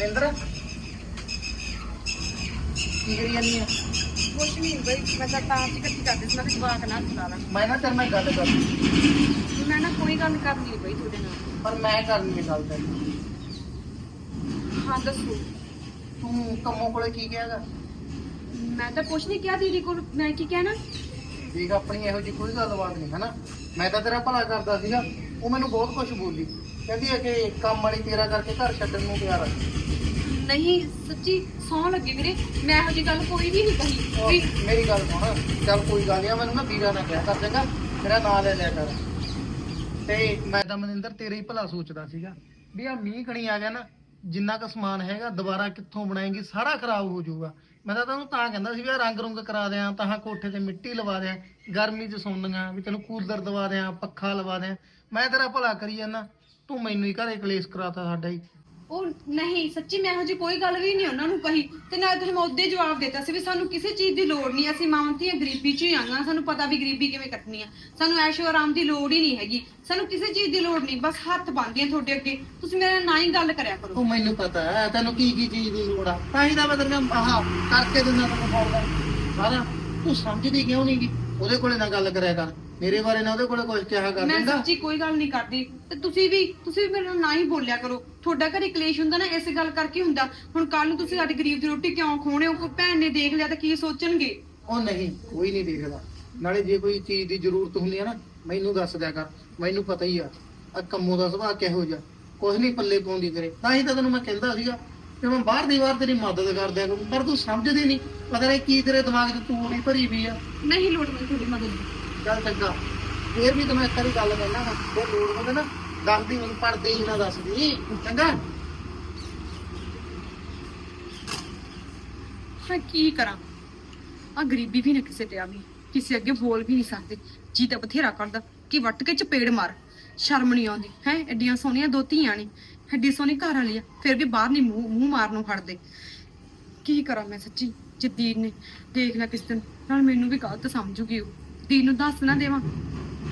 ਮਨਿੰਦਰ ਕੀ ਕਰੀ ਜਾਂਦੀ ਆ? ਕੁਛ ਨਹੀਂ ਬਈ ਮੈਂ ਤਾਂ ਤਾਂ ਇਕੱਠੀ ਕਰਦੀ ਸੀ ਮੈਂ ਕਿ ਜਵਾਕ ਨਾ ਸੁਣਾ ਲਾ। ਮੈਂ ਨਾ ਤੇਰੇ ਨਾਲ ਗੱਲ ਕਰ ਮੈਂ ਨਾ ਕੋਈ ਗੱਲ ਕਰਨੀ ਬਈ ਤੁਹਾਡੇ ਨਾਲ। ਪਰ ਮੈਂ ਕਰਨੀ ਨਹੀਂ ਗੱਲ ਤੈਨੂੰ। ਹਾਂ ਦੱਸੋ। ਤੂੰ ਕੰਮੋਂ ਕੋਲੇ ਕੀ ਕਿਹਾਗਾ? ਮੈਂ ਤਾਂ ਕੁਛ ਨਹੀਂ ਕਿਹਾ ਦੀਦੀ ਕੋਲ ਮੈਂ ਕੀ ਕਹਿਣਾ? ਦੇਖ ਆਪਣੀ ਇਹੋ ਜਿਹੀ ਕੋਈ ਗੱਲਬਾਤ ਨਹੀਂ ਹਨਾ? ਮੈਂ ਤਾਂ ਤੇਰਾ ਭਲਾ ਕਰਦਾ ਸੀਗਾ। ਉਹ ਮੈਨੂੰ ਬਹੁਤ ਕੁਝ ਬੋਲੀ। ਕਹਿੰਦੀ ਹੈ ਕਿ ਕੰਮ ਵਾਲੀ ਤੇਰਾ ਕਰਕੇ ਘਰ ਛੱਡਣ ਨੂੰ ਤਿਆਰ ਆ। ਨਹੀਂ ਸੱਚੀ ਸੌਂ ਲੱਗੇ ਵੀਰੇ। ਮੈਂ ਇਹੋ ਗੱਲ ਕੋਈ ਵੀ ਨਹੀਂ ਕਹੀ। ਉਹ ਵੀ ਮੇਰੀ ਗੱਲ ਸੁਣ। ਚੱਲ ਕੋਈ ਗੱਲ ਨਹੀਂ ਮੈਨੂੰ ਨਾ ਵੀਰਾ ਨਾ ਕਿਹਾ ਕਰ ਚੰਗਾ। ਮੇਰਾ ਨਾਂ ਲੈ ਲਿਆ ਕਰ। ਤੇ ਮੈਂ ਤਾਂ ਮਨਿੰਦਰ ਤੇਰੇ ਹੀ ਭਲਾ ਸੋਚਦਾ ਸੀਗਾ ਵੀ ਆ ਮੀਂਹ ਕਣੀ ਆ ਗਿਆ ਨਾ ਜਿੰਨਾ ਕੁ ਸਮਾਨ ਹੈਗਾ ਦੁਬਾਰਾ ਕਿੱਥੋਂ ਬਣਾਏਗੀ ਸਾਰਾ ਖਰਾਬ ਹੋ ਜਾਊਗਾ। ਮੈਂ ਤਾਂ ਤੈਨੂੰ ਤਾਂ ਕਹਿੰਦਾ ਸੀ ਵੀ ਆਹ ਰੰਗ ਰੁੰਗ ਕਰਾ ਦਿਆਂ ਤਾਂ ਕੋਠੇ ਤੇ ਮਿੱਟੀ ਲਵਾ ਦਿਆਂ ਗਰਮੀ 'ਚ ਸੌਂਦੀਆਂ ਵੀ ਤੈਨੂੰ ਕੂਲਰ ਦਵਾ ਦਿਆਂ ਪੱਖਾ ਲਵਾ ਦਿਆਂ। ਮੈਂ ਤੇਰਾ ਭਲਾ ਕਰੀ ਜਾਂਦਾ। ਤੂੰ ਮੈਨੂੰ ਹੀ ਘਰੇ ਕਲੇਸ਼ ਕਰਾਤਾ ਸਾਡਾ ਹੀ। ਉਹ ਨਹੀਂ ਸੱਚੀ ਮੈਂ ਇਹੋ ਜਿਹੀ ਕੋਈ ਗੱਲ ਵੀ ਨਹੀਂ ਉਹਨਾਂ ਨੂੰ ਕਹੀ। ਤੇ ਨਾਲ ਤੁਸੀਂ ਮੈਂ ਉਹਦੇ ਜਵਾਬ ਦਿੱਤਾ ਸੀ ਵੀ ਸਾਨੂੰ ਕਿਸੇ ਚੀਜ਼ ਦੀ ਲੋੜ ਨਹੀਂ ਅਸੀਂ ਮਾਵਾਂ ਧੀਆਂ ਗਰੀਬੀ ਚ ਹੀ ਆਂਗਾ ਸਾਨੂੰ ਪਤਾ ਵੀ ਗਰੀਬੀ ਕਿਵੇਂ ਕੱਟਣੀ ਆ। ਸਾਨੂੰ ਐਸ਼ੋ ਆਰਾਮ ਦੀ ਲੋੜ ਹੀ ਨਹੀਂ ਹੈਗੀ। ਸਾਨੂੰ ਕਿਸੇ ਚੀਜ਼ ਦੀ ਲੋੜ ਨਹੀਂ ਬਸ ਹੱਥ ਬੰਨ੍ਹਦੀਆਂ ਤੁਹਾਡੇ ਅੱਗੇ। ਤੁਸੀਂ ਮੇਰੇ ਨਾਲ ਨਾ ਹੀ ਗੱਲ ਕਰਿਆ ਕਰੋ। ਉਹ ਮੈਨੂੰ ਪਤਾ ਹੈ ਤੈਨੂੰ ਕੀ ਕੀ ਚੀਜ਼ ਦੀ ਲੋੜ ਆ। ਤਾਂ ਹੀ ਤਾਂ ਮੈਂ ਤੈਨੂੰ ਆਹ ਕਰਕੇ ਦਿੰਦਾ ਤੈਨੂੰ ਫੋਨ ਸਾਰਾ ਤੂੰ ਸਮਝਦੀ ਕਿਉਂ ਨਹੀਂ ਗੀ? ਉਹਦੇ ਕੋਲੇ ਨਾ ਗੱਲ ਕਰਿਆ ਕਰ। ਮੇਰੇ ਬਾਰੇ ਨਾ ਉਹਦੇ ਕੋਲੇ ਕੁਝ ਕਿਹਾ ਕਰ ਮੈਂ ਦਿੰਦਾ। ਸੱਚੀ ਕੋਈ ਗੱਲ ਨਹੀਂ ਕਰਦੀ। ਤੇ ਤੁਸੀਂ ਵੀ ਤੁਸੀਂ ਵੀ ਮੇਰੇ ਨਾਲ ਨਾ ਹੀ ਬੋਲਿਆ ਕਰੋ। ਤੁਹਾਡਾ ਘਰੇ ਕਲੇਸ਼ ਹੁੰਦਾ ਨਾ ਇਸ ਗੱਲ ਕਰਕੇ ਹੁੰਦਾ। ਹੁਣ ਕੱਲ ਨੂੰ ਤੁਸੀਂ ਸਾਡੀ ਗਰੀਬ ਦੀ ਰੋਟੀ ਕਿਉਂ ਖੋਣੇ ਹੋ? ਭੈਣ ਨੇ ਦੇਖ ਲਿਆ ਤਾਂ ਕੀ ਸੋਚਣਗੇ? ਉਹ ਨਹੀਂ ਕੋਈ ਨਹੀਂ ਦੇਖਦਾ। ਨਾਲੇ ਜੇ ਕੋਈ ਚੀਜ਼ ਦੀ ਜ਼ਰੂਰਤ ਹੁੰਦੀ ਹੈ ਨਾ ਮੈਨੂੰ ਦੱਸ ਦਿਆ ਕਰ। ਮੈਨੂੰ ਪਤਾ ਹੀ ਆ ਆ ਕੰਮੋਂ ਦਾ ਸੁਭਾਅ ਕਿਹੋ ਜਿਹਾ। ਕੁਝ ਨਹੀਂ ਪੱਲੇ ਪਾਉਂਦੀ ਤੇਰੇ। ਤਾਂ ਹੀ ਤਾਂ ਤੈਨੂੰ ਮੈਂ ਕਹਿੰਦਾ ਸੀਗਾ ਕਿ ਮੈਂ ਬਾਹਰ ਦੀ ਵਾਰ ਤੇਰੀ ਮਦਦ ਕਰ ਦਿਆ ਕਰੂੰ। ਪਰ ਤੂੰ ਸਮਝਦੀ ਨਹੀਂ। ਪਤਾ ਨਹੀਂ ਕੀ ਤੇਰੇ ਦਿਮਾਗ 'ਚ ਤੂੜੀ ਭਰੀ ਵੀ ਆ। ਨਹੀਂ ਲੋੜ ਮੈਨੂੰ ਤੁਹਾਡੀ ਮਦਦ ਦੀ। ਚੱਲ ਚੰਗਾ। ਫੇਰ ਵੀ ਤੈਨੂੰ ਇੱਕ ਵਾਰੀ ਗੱਲ ਕਹਿਣਾ ਵਾ, ਜੇ ਲੋੜ ਹੋਵੇ ਨਾ, ਦੱਸਦੀ, ਮੈਨੂੰ ਪੜਦੇ ਹੀ ਨਾ ਦੱਸਦੀ, ਚੰਗਾ? ਮੈਂ ਕੀ ਕਰਾਂ? ਆ ਗਰੀਬੀ ਵੀ ਨਾ ਕਿਸੇ ਤੇ ਆਵੀ, ਕਿਸੇ ਅੱਗੇ ਬੋਲ ਵੀ ਨਹੀਂ ਸਕਦੇ। ਜੀ ਤਾਂ ਬਥੇਰਾ ਕਰਦਾ, ਕਿ ਵੱਟ ਕੇ ਚਪੇੜ ਮਾਰ। ਸ਼ਰਮ ਨਹੀਂ ਆਉਂਦੀ, ਹੈ? ਐਡੀਆਂ ਸੋਹਣੀਆਂ ਦੋ ਧੀਆਂ ਨੇ, ਐਡੀ ਸੋਹਣੀ ਘਰ ਵਾਲੀ ਆ, ਫਿਰ ਵੀ ਬਾਹਰ ਨਹੀਂ ਮੂੰਹ ਮੂੰਹ ਮਾਰਨ ਨੂੰ ਫੜਦੇ ਕੀ ਕਰਾਂ ਮੈਂ ਸੱਚੀ? ਜੇ ਨੇ ਦੇਖ ਲਿਆ ਕਿਸ ਦਿਨ, ਨਾਲ ਮੈਨੂੰ ਵੀ ਗਲਤ ਸਮਝੂਗੀ ਉਹ। ਦੀਨ ਨੂੰ ਦੱਸ ਨਾ ਦੇਵਾਂ।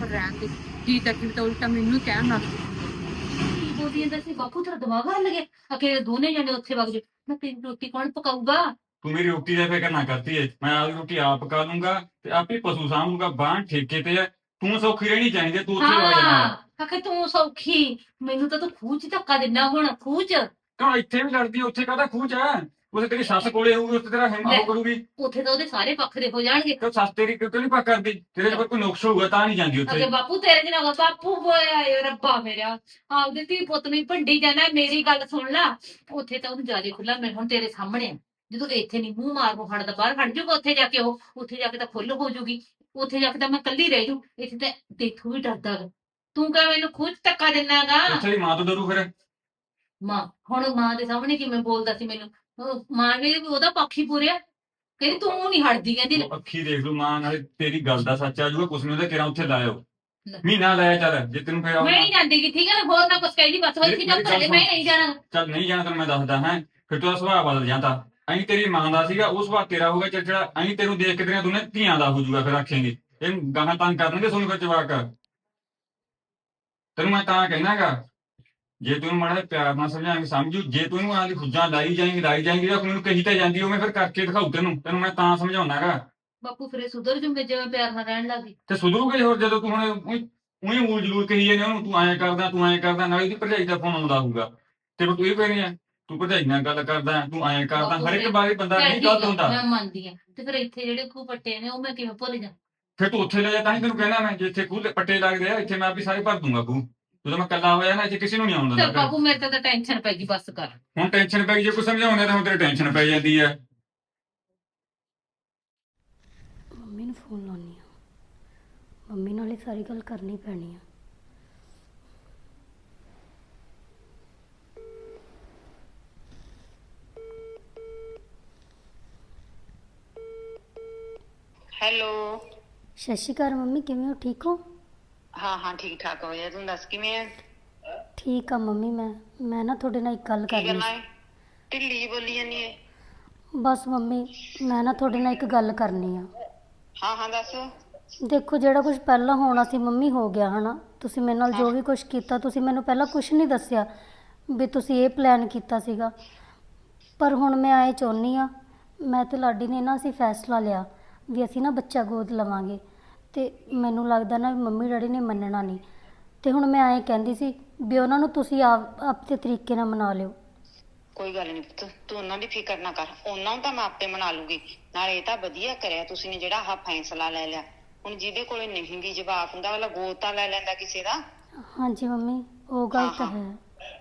ਪਰ ਰਹਿਣ ਦੇ ਦੀ ਤੱਕ ਤਾਂ ਉਲਟਾ ਮੈਨੂੰ ਕਹਿਣ ਲੱਗ ਪਈ। ਬੋਦੀ ਅੰਦਰ ਸੀ ਬਾਪੂ ਤੇਰਾ ਦਿਮਾਗ ਹੱਲ ਗਿਆ ਅਕੇ ਦੋਨੇ ਜਣੇ ਉੱਥੇ ਵਗ ਜਾ ਮੈਂ ਤੇਰੀ ਰੋਟੀ ਕੌਣ ਪਕਾਊਗਾ? ਤੂੰ ਮੇਰੀ ਰੋਟੀ ਦਾ ਫਿਕਰ ਨਾ ਕਰਤੀ ਹੈ ਮੈਂ ਆਪਦੀ ਰੋਟੀ ਆਪ ਪਕਾ ਲੂੰਗਾ ਤੇ ਆਪੇ ਪਸ਼ੂ ਸਾਂਭੂਗਾ ਬਾਹਰ ਠੇਕੇ ਤੇ ਹੈ ਤੂੰ ਸੌਖੀ ਰਹਿਣੀ ਚਾਹੀਦੀ ਹੈ, ਤੂੰ ਉੱਥੇ ਵਗ ਜਾਣਾ ਹਾਂ ਅਕੇ ਤੂੰ ਸੌਖੀ। ਮੈਨੂੰ ਤਾਂ ਤੂੰ ਖੂਚ ਧੱਕਾ ਦਿੰਨਾ ਹੁਣ ਖੂਚ ਕਿਉਂ ਇੱਥੇ ਵੀ ਲੜਦੀ ਹੈ, ਉੱਥੇ ਕਾਹਦਾ ਖੂਚ ਹੈ ਉੱਥੇ ਤੇਰੀ ਸੱਸ ਕੋਲੇ ਹੋਊਗੀ ਉੱਥੇ ਤੇਰਾ ਹਿੰਮਾ ਲੈ। ਕਰੂਗੀ। ਉੱਥੇ ਤਾਂ ਉਹਦੇ ਸਾਰੇ ਪੱਖ ਦੇ ਹੋ ਜਾਣਗੇ। ਕਿਉਂ ਸੱਸ ਤੇਰੀ ਕਿਉਂ ਨਹੀਂ ਪਾ ਕਰਦੀ? ਤੇਰੇ ਕੋਲ ਕੋਈ ਨੁਕਸ ਹੋਊਗਾ ਤਾਂ ਨਹੀਂ ਜਾਂਦੀ ਅਗੇ ਉੱਥੇ ਬਾਪੂ ਤੇਰੇ ਜਨਾ ਬਾਪੂ ਬੋਇਆ ਏ ਰੱਬਾ ਮੇਰਾ। ਆਪਦੇ ਧੀ ਪੁੱਤ ਨੂੰ ਭੰਡੀ ਜਾਣਾ ਮੇਰੀ ਗੱਲ ਸੁਣ ਲੈ। ਉੱਥੇ ਤਾਂ ਉਹਨੂੰ ਜ਼ਿਆਦਾ ਖੁੱਲਾ ਮੈਂ ਹੁਣ ਤੇਰੇ ਸਾਹਮਣੇ ਆ। ਜਦੋਂ ਇੱਥੇ ਨਹੀਂ ਮੂੰਹ ਮਾਰ ਨੂੰ ਹਟਦਾ ਬਾਹਰ ਹਟ ਜਾਊਗਾ ਉੱਥੇ ਜਾ ਕੇ ਉਹ ਉੱਥੇ ਜਾ ਕੇ ਤਾਂ ਫੁੱਲ ਹੋ ਜਾਊਗੀ। ਉੱਥੇ ਜਾ ਕੇ ਤਾਂ ਮੈਂ ਕੱਲੀ ਰਹਿ ਜੂ ਇੱਥੇ ਤਾਂ ਦੇਖੂ ਵੀ ਡਰਦਾ। ਤੂੰ ਕਹ ਮੈਨੂੰ ਖੁਦ ਧੱਕਾ ਦਿੰਨਾਗਾ ਦੀ ਮਾਂ ਤੋਂ ਡਰੂ ਫਿਰ। ਮਾਂ ਹੁਣ ਮਾਂ ਦੇ ਸਾਹਮਣੇ ਕਿਵੇਂ ਬੋਲਦਾ ਸੀ ਮੈਨੂੰ? ਉਹ ਮਾਂ ਨੇ ਵੀ ਉਹਦਾ ਪੱਖ ਹੀ ਪੂਰਿਆ। ਕਹਿੰਦੀ ਤੂੰ ਨਹੀਂ ਹਟਦੀ ਕਹਿੰਦੀ ਤੂੰ ਅੱਖੀ ਦੇਖ ਲੂ ਮਾਂ ਨਾਲੇ ਤੇਰੀ ਗੱਲ ਦਾ ਸੱਚ ਆ ਜਾਊਗਾ ਕੁਛ ਨਹੀਂ ਉਹਦਾ ਕਿਰਾਂ ਉੱਥੇ ਲਾਇਓ। ਲੈ। ਮਹੀਨਾ ਲਾਇਆ ਚੱਲ ਜੇ ਤੈਨੂੰ ਫਿਰ ਮੈਂ ਨਹੀਂ ਜਾਂਦੀ ਗੀ, ਠੀਕ ਹੈ ਨਾ ਹੋਰ ਨਾ ਕੁਛ ਕਹਿੰਦੀ ਬਸ ਹੋਈ ਮੇਰੀ- ਸੀ ਨਾ ਮੇਰੀ ਘਰੇ ਮੈਂ ਨਹੀਂ ਜਾਣਾ। ਚੱਲ ਨਹੀਂ ਜਾਣਾ ਤੈਨੂੰ ਮੈਂ ਦੱਸਦਾ ਹੈ। ਫਿਰ ਤੂੰ ਸੁਭਾਅ ਬਦਲ ਜਾਂਦਾ। ਅਹੀਂ ਤੇਰੀ ਮਾਂ ਦਾ ਸੀਗਾ ਉਸ ਵਾਰ ਤੇਰਾ ਹੋਊਗਾ ਚਿੜਚਿੜਾ ਅਹੀਂ ਤੈਨੂੰ ਦੇਖ ਕੇ ਤੇਰੀਆਂ ਦੋਨੇ ਧੀਆਂ ਦਾ ਹੋ ਜਾਊਗਾ ਫਿਰ ਆਖੇਂਗੇ। ਇਹ ਗਾਹਾਂ ਤੰਗ ਕਰਨਗੇ ਤੁਹਾਨੂੰ ਫਿਰ ਜਵਾਕ। ਤੈਨੂੰ ਮੈਂ ਤਾਂ ਕਹਿਣਾਗਾ ਜੇ ਤੂੰ ਮਾੜਾ ਪਿਆਰ ਨਾਲ ਸਮਝਾਏਂਗੇ ਸਮਝੂ। ਜੇ ਤੂੰ ਇਹਨੂੰ ਆਂਦੀ ਖੁੱਜਾਂ ਲਾਈ ਜਾਏਂਗੀ ਲਾਈ ਜਾਏਂਗੀ ਤਾਂ ਮੈਨੂੰ ਕਹੀ ਤਾਂ ਜਾਂਦੀ ਉਹ ਮੈਂ ਫਿਰ ਕਰਕੇ ਦਿਖਾਉ ਤੈਨੂੰ। ਤੈਨੂੰ ਮੈਂ ਤਾਂ ਸਮਝਾਉਣਾਗਾ ਬਾਪੂ ਫਿਰ ਇਹ ਸੁਧਰ ਜੂਗੇ ਜਿਵੇਂ ਪਿਆਰ ਨਾਲ ਰਹਿਣ ਲੱਗੀ ਤੇ ਸੁਧਰੂਗੇ ਹੋਰ ਜਦੋਂ ਤੂੰ ਹੁਣ ਉਹੀ ਊਲ ਜਲੂਲ ਕਹੀ ਜਾਂਦੇ ਉਹਨੂੰ ਤੂੰ ਐਂ ਕਰਦਾ ਤੂੰ ਐਂ ਕਰਦਾ ਨਾਲੇ ਉਹਦੀ ਭਰਜਾਈ ਦਾ ਫੋਨ ਆਉਂਦਾ ਹੋਊਗਾ। ਤੇ ਤੂੰ ਇਹ ਕਹਿ ਰਹੀ ਆ ਤੂੰ ਭਰਜਾਈ ਨਾਲ ਗੱਲ ਕਰਦਾ ਤੂੰ ਐਂ ਕਰਦਾ। ਹਰ ਇੱਕ ਬਾਰੇ ਬੰਦਾ ਨਹੀਂ ਗਲਤ ਹੁੰਦਾ। ਮੈਂ ਮੰਨਦੀ ਆ। ਤੇ ਫਿਰ ਇੱਥੇ ਜਿਹੜੇ ਖੂ ਪੱਟੇ ਨੇ ਉਹ ਮੈਂ ਕਿਵੇਂ ਭੁੱਲ ਜਾ ਫਿਰ ਤੂੰ ਉੱਥੇ ਲੈ ਜਾ ਤਾਂ ਹੀ ਤੈਨੂੰ ਕਹਿਣਾ ਮੈਂ ਜੇ ਇੱਥੇ ਖੂਹ ਪੱਟੇ ਲੱਗਦੇ ਆ ਇੱਥੇ ਮੈਂ ਵੀ ਸਾਰੇ ਭਰ ਦੂੰਗਾ ਖੂਹ। ਜਦੋਂ ਮੈਂ ਕੱਲਾ ਹੋਇਆ ਨਾ ਇੱਥੇ ਕਿਸੇ ਨੂੰ ਨਹੀਂ ਆਉਣ ਤੇ ਦਿੰਦਾ ਬਾਪੂ ਮੇਰੇ ਤੇ ਤਾਂ ਟੈਨਸ਼ਨ ਪੈ ਗਈ ਬਸ ਕਰ। ਹੁਣ ਟੈਨਸ਼ਨ ਪੈ ਗਈ ਜੇ ਕੋਈ ਸਮਝਾਉਂਦਾ ਤਾਂ ਹੁਣ ਤੇਰੀ ਟੈਨਸ਼ਨ ਪੈ ਜਾਂਦੀ ਹੈ ਮੰਮੀ ਨੂੰ ਫੋਨ ਲਾਉਣੀ ਆ ਮੰਮੀ ਨਾਲ ਹੀ ਸਾਰੀ ਗੱਲ ਕਰਨੀ ਪੈਣੀ ਆ। ਹੈਲੋ। ਸਤਿ ਸ਼੍ਰੀ ਅਕਾਲ ਮੰਮੀ ਕਿਵੇਂ ਹੋ? ਠੀਕ ਹੋ? ਹਾਂ ਹਾਂ ਠੀਕ ਠਾਕ ਹੋ ਜਾ ਤੂੰ ਦੱਸ ਕਿਵੇਂ ਹੈ ਠੀਕ ਆ ਮੰਮੀ ਮੈਂ ਮੈਂ ਨਾ ਤੁਹਾਡੇ ਨਾਲ ਇੱਕ ਗੱਲ ਕੀ ਕਰਨੀ ਕਰਨਾ ਸੀ। ਹੈ ਢਿੱਲੀ ਬੋਲੀ ਜਾਨੀ ਹੈ ਬਸ ਮੰਮੀ ਮੈਂ ਨਾ ਤੁਹਾਡੇ ਨਾਲ ਇੱਕ ਗੱਲ ਕਰਨੀ ਆ। ਹਾਂ ਹਾਂ ਦੱਸ। ਦੇਖੋ ਜਿਹੜਾ ਕੁਝ ਪਹਿਲਾਂ ਹੋਣਾ ਸੀ ਮੰਮੀ ਹੋ ਗਿਆ ਹਨਾ? ਤੁਸੀਂ ਮੇਰੇ ਨਾਲ ਜੋ ਵੀ ਕੁਝ ਕੀਤਾ ਤੁਸੀਂ ਮੈਨੂੰ ਪਹਿਲਾਂ ਕੁਝ ਨਹੀਂ ਦੱਸਿਆ ਵੀ ਤੁਸੀਂ ਇਹ ਪਲਾਨ ਕੀਤਾ ਸੀਗਾ। ਪਰ ਹੁਣ ਮੈਂ ਆਏ ਚਾਹੁੰਦੀ ਆ ਮੈਂ ਤੇ ਲਾਡੀ ਨੇ ਨਾ ਅਸੀਂ ਫੈਸਲਾ ਲਿਆ ਵੀ ਅਸੀਂ ਨਾ ਬੱਚਾ ਗੋਦ ਲਵਾਂਗੇ। ਤੇ ਮੈਨੂੰ ਲੱਗਦਾ ਨਾ ਵੀ ਮੰਮੀ ਡੈਡੀ ਨੇ ਮੰਨਣਾ ਨਹੀਂ। ਤੇ ਹੁਣ ਮੈਂ ਆਏ ਕਹਿੰਦੀ ਸੀ ਵੀ ਉਹਨਾਂ ਨੂੰ ਤੁਸੀਂ ਆਪ ਆਪਣੇ ਤਰੀਕੇ ਨਾਲ ਮਨਾ ਲਿਓ। ਕੋਈ ਗੱਲ ਨਹੀਂ ਪੁੱਤ ਤੂੰ ਉਹਨਾਂ ਦੀ ਫਿਕਰ ਨਾ ਕਰ। ਉਹਨਾਂ ਨੂੰ ਤਾਂ ਮੈਂ ਆਪੇ ਮਨਾ ਲੂੰਗੀ। ਨਾਲ ਇਹ ਤਾਂ ਵਧੀਆ ਕਰਿਆ ਤੁਸੀਂ ਨੇ ਜਿਹੜਾ ਆਹ ਫੈਸਲਾ ਲੈ ਲਿਆ। ਹੁਣ ਜਿਹਦੇ ਕੋਲੇ ਨਹੀਂ ਵੀ ਜਵਾਬ ਹੁੰਦਾ ਵਾਲਾ ਗੋਦ ਤਾਂ ਲੈ ਲੈਂਦਾ ਕਿਸੇ ਦਾ। ਹਾਂਜੀ ਮੰਮੀ ਉਹ ਗੱਲ ਤਾਂ ਹੈ।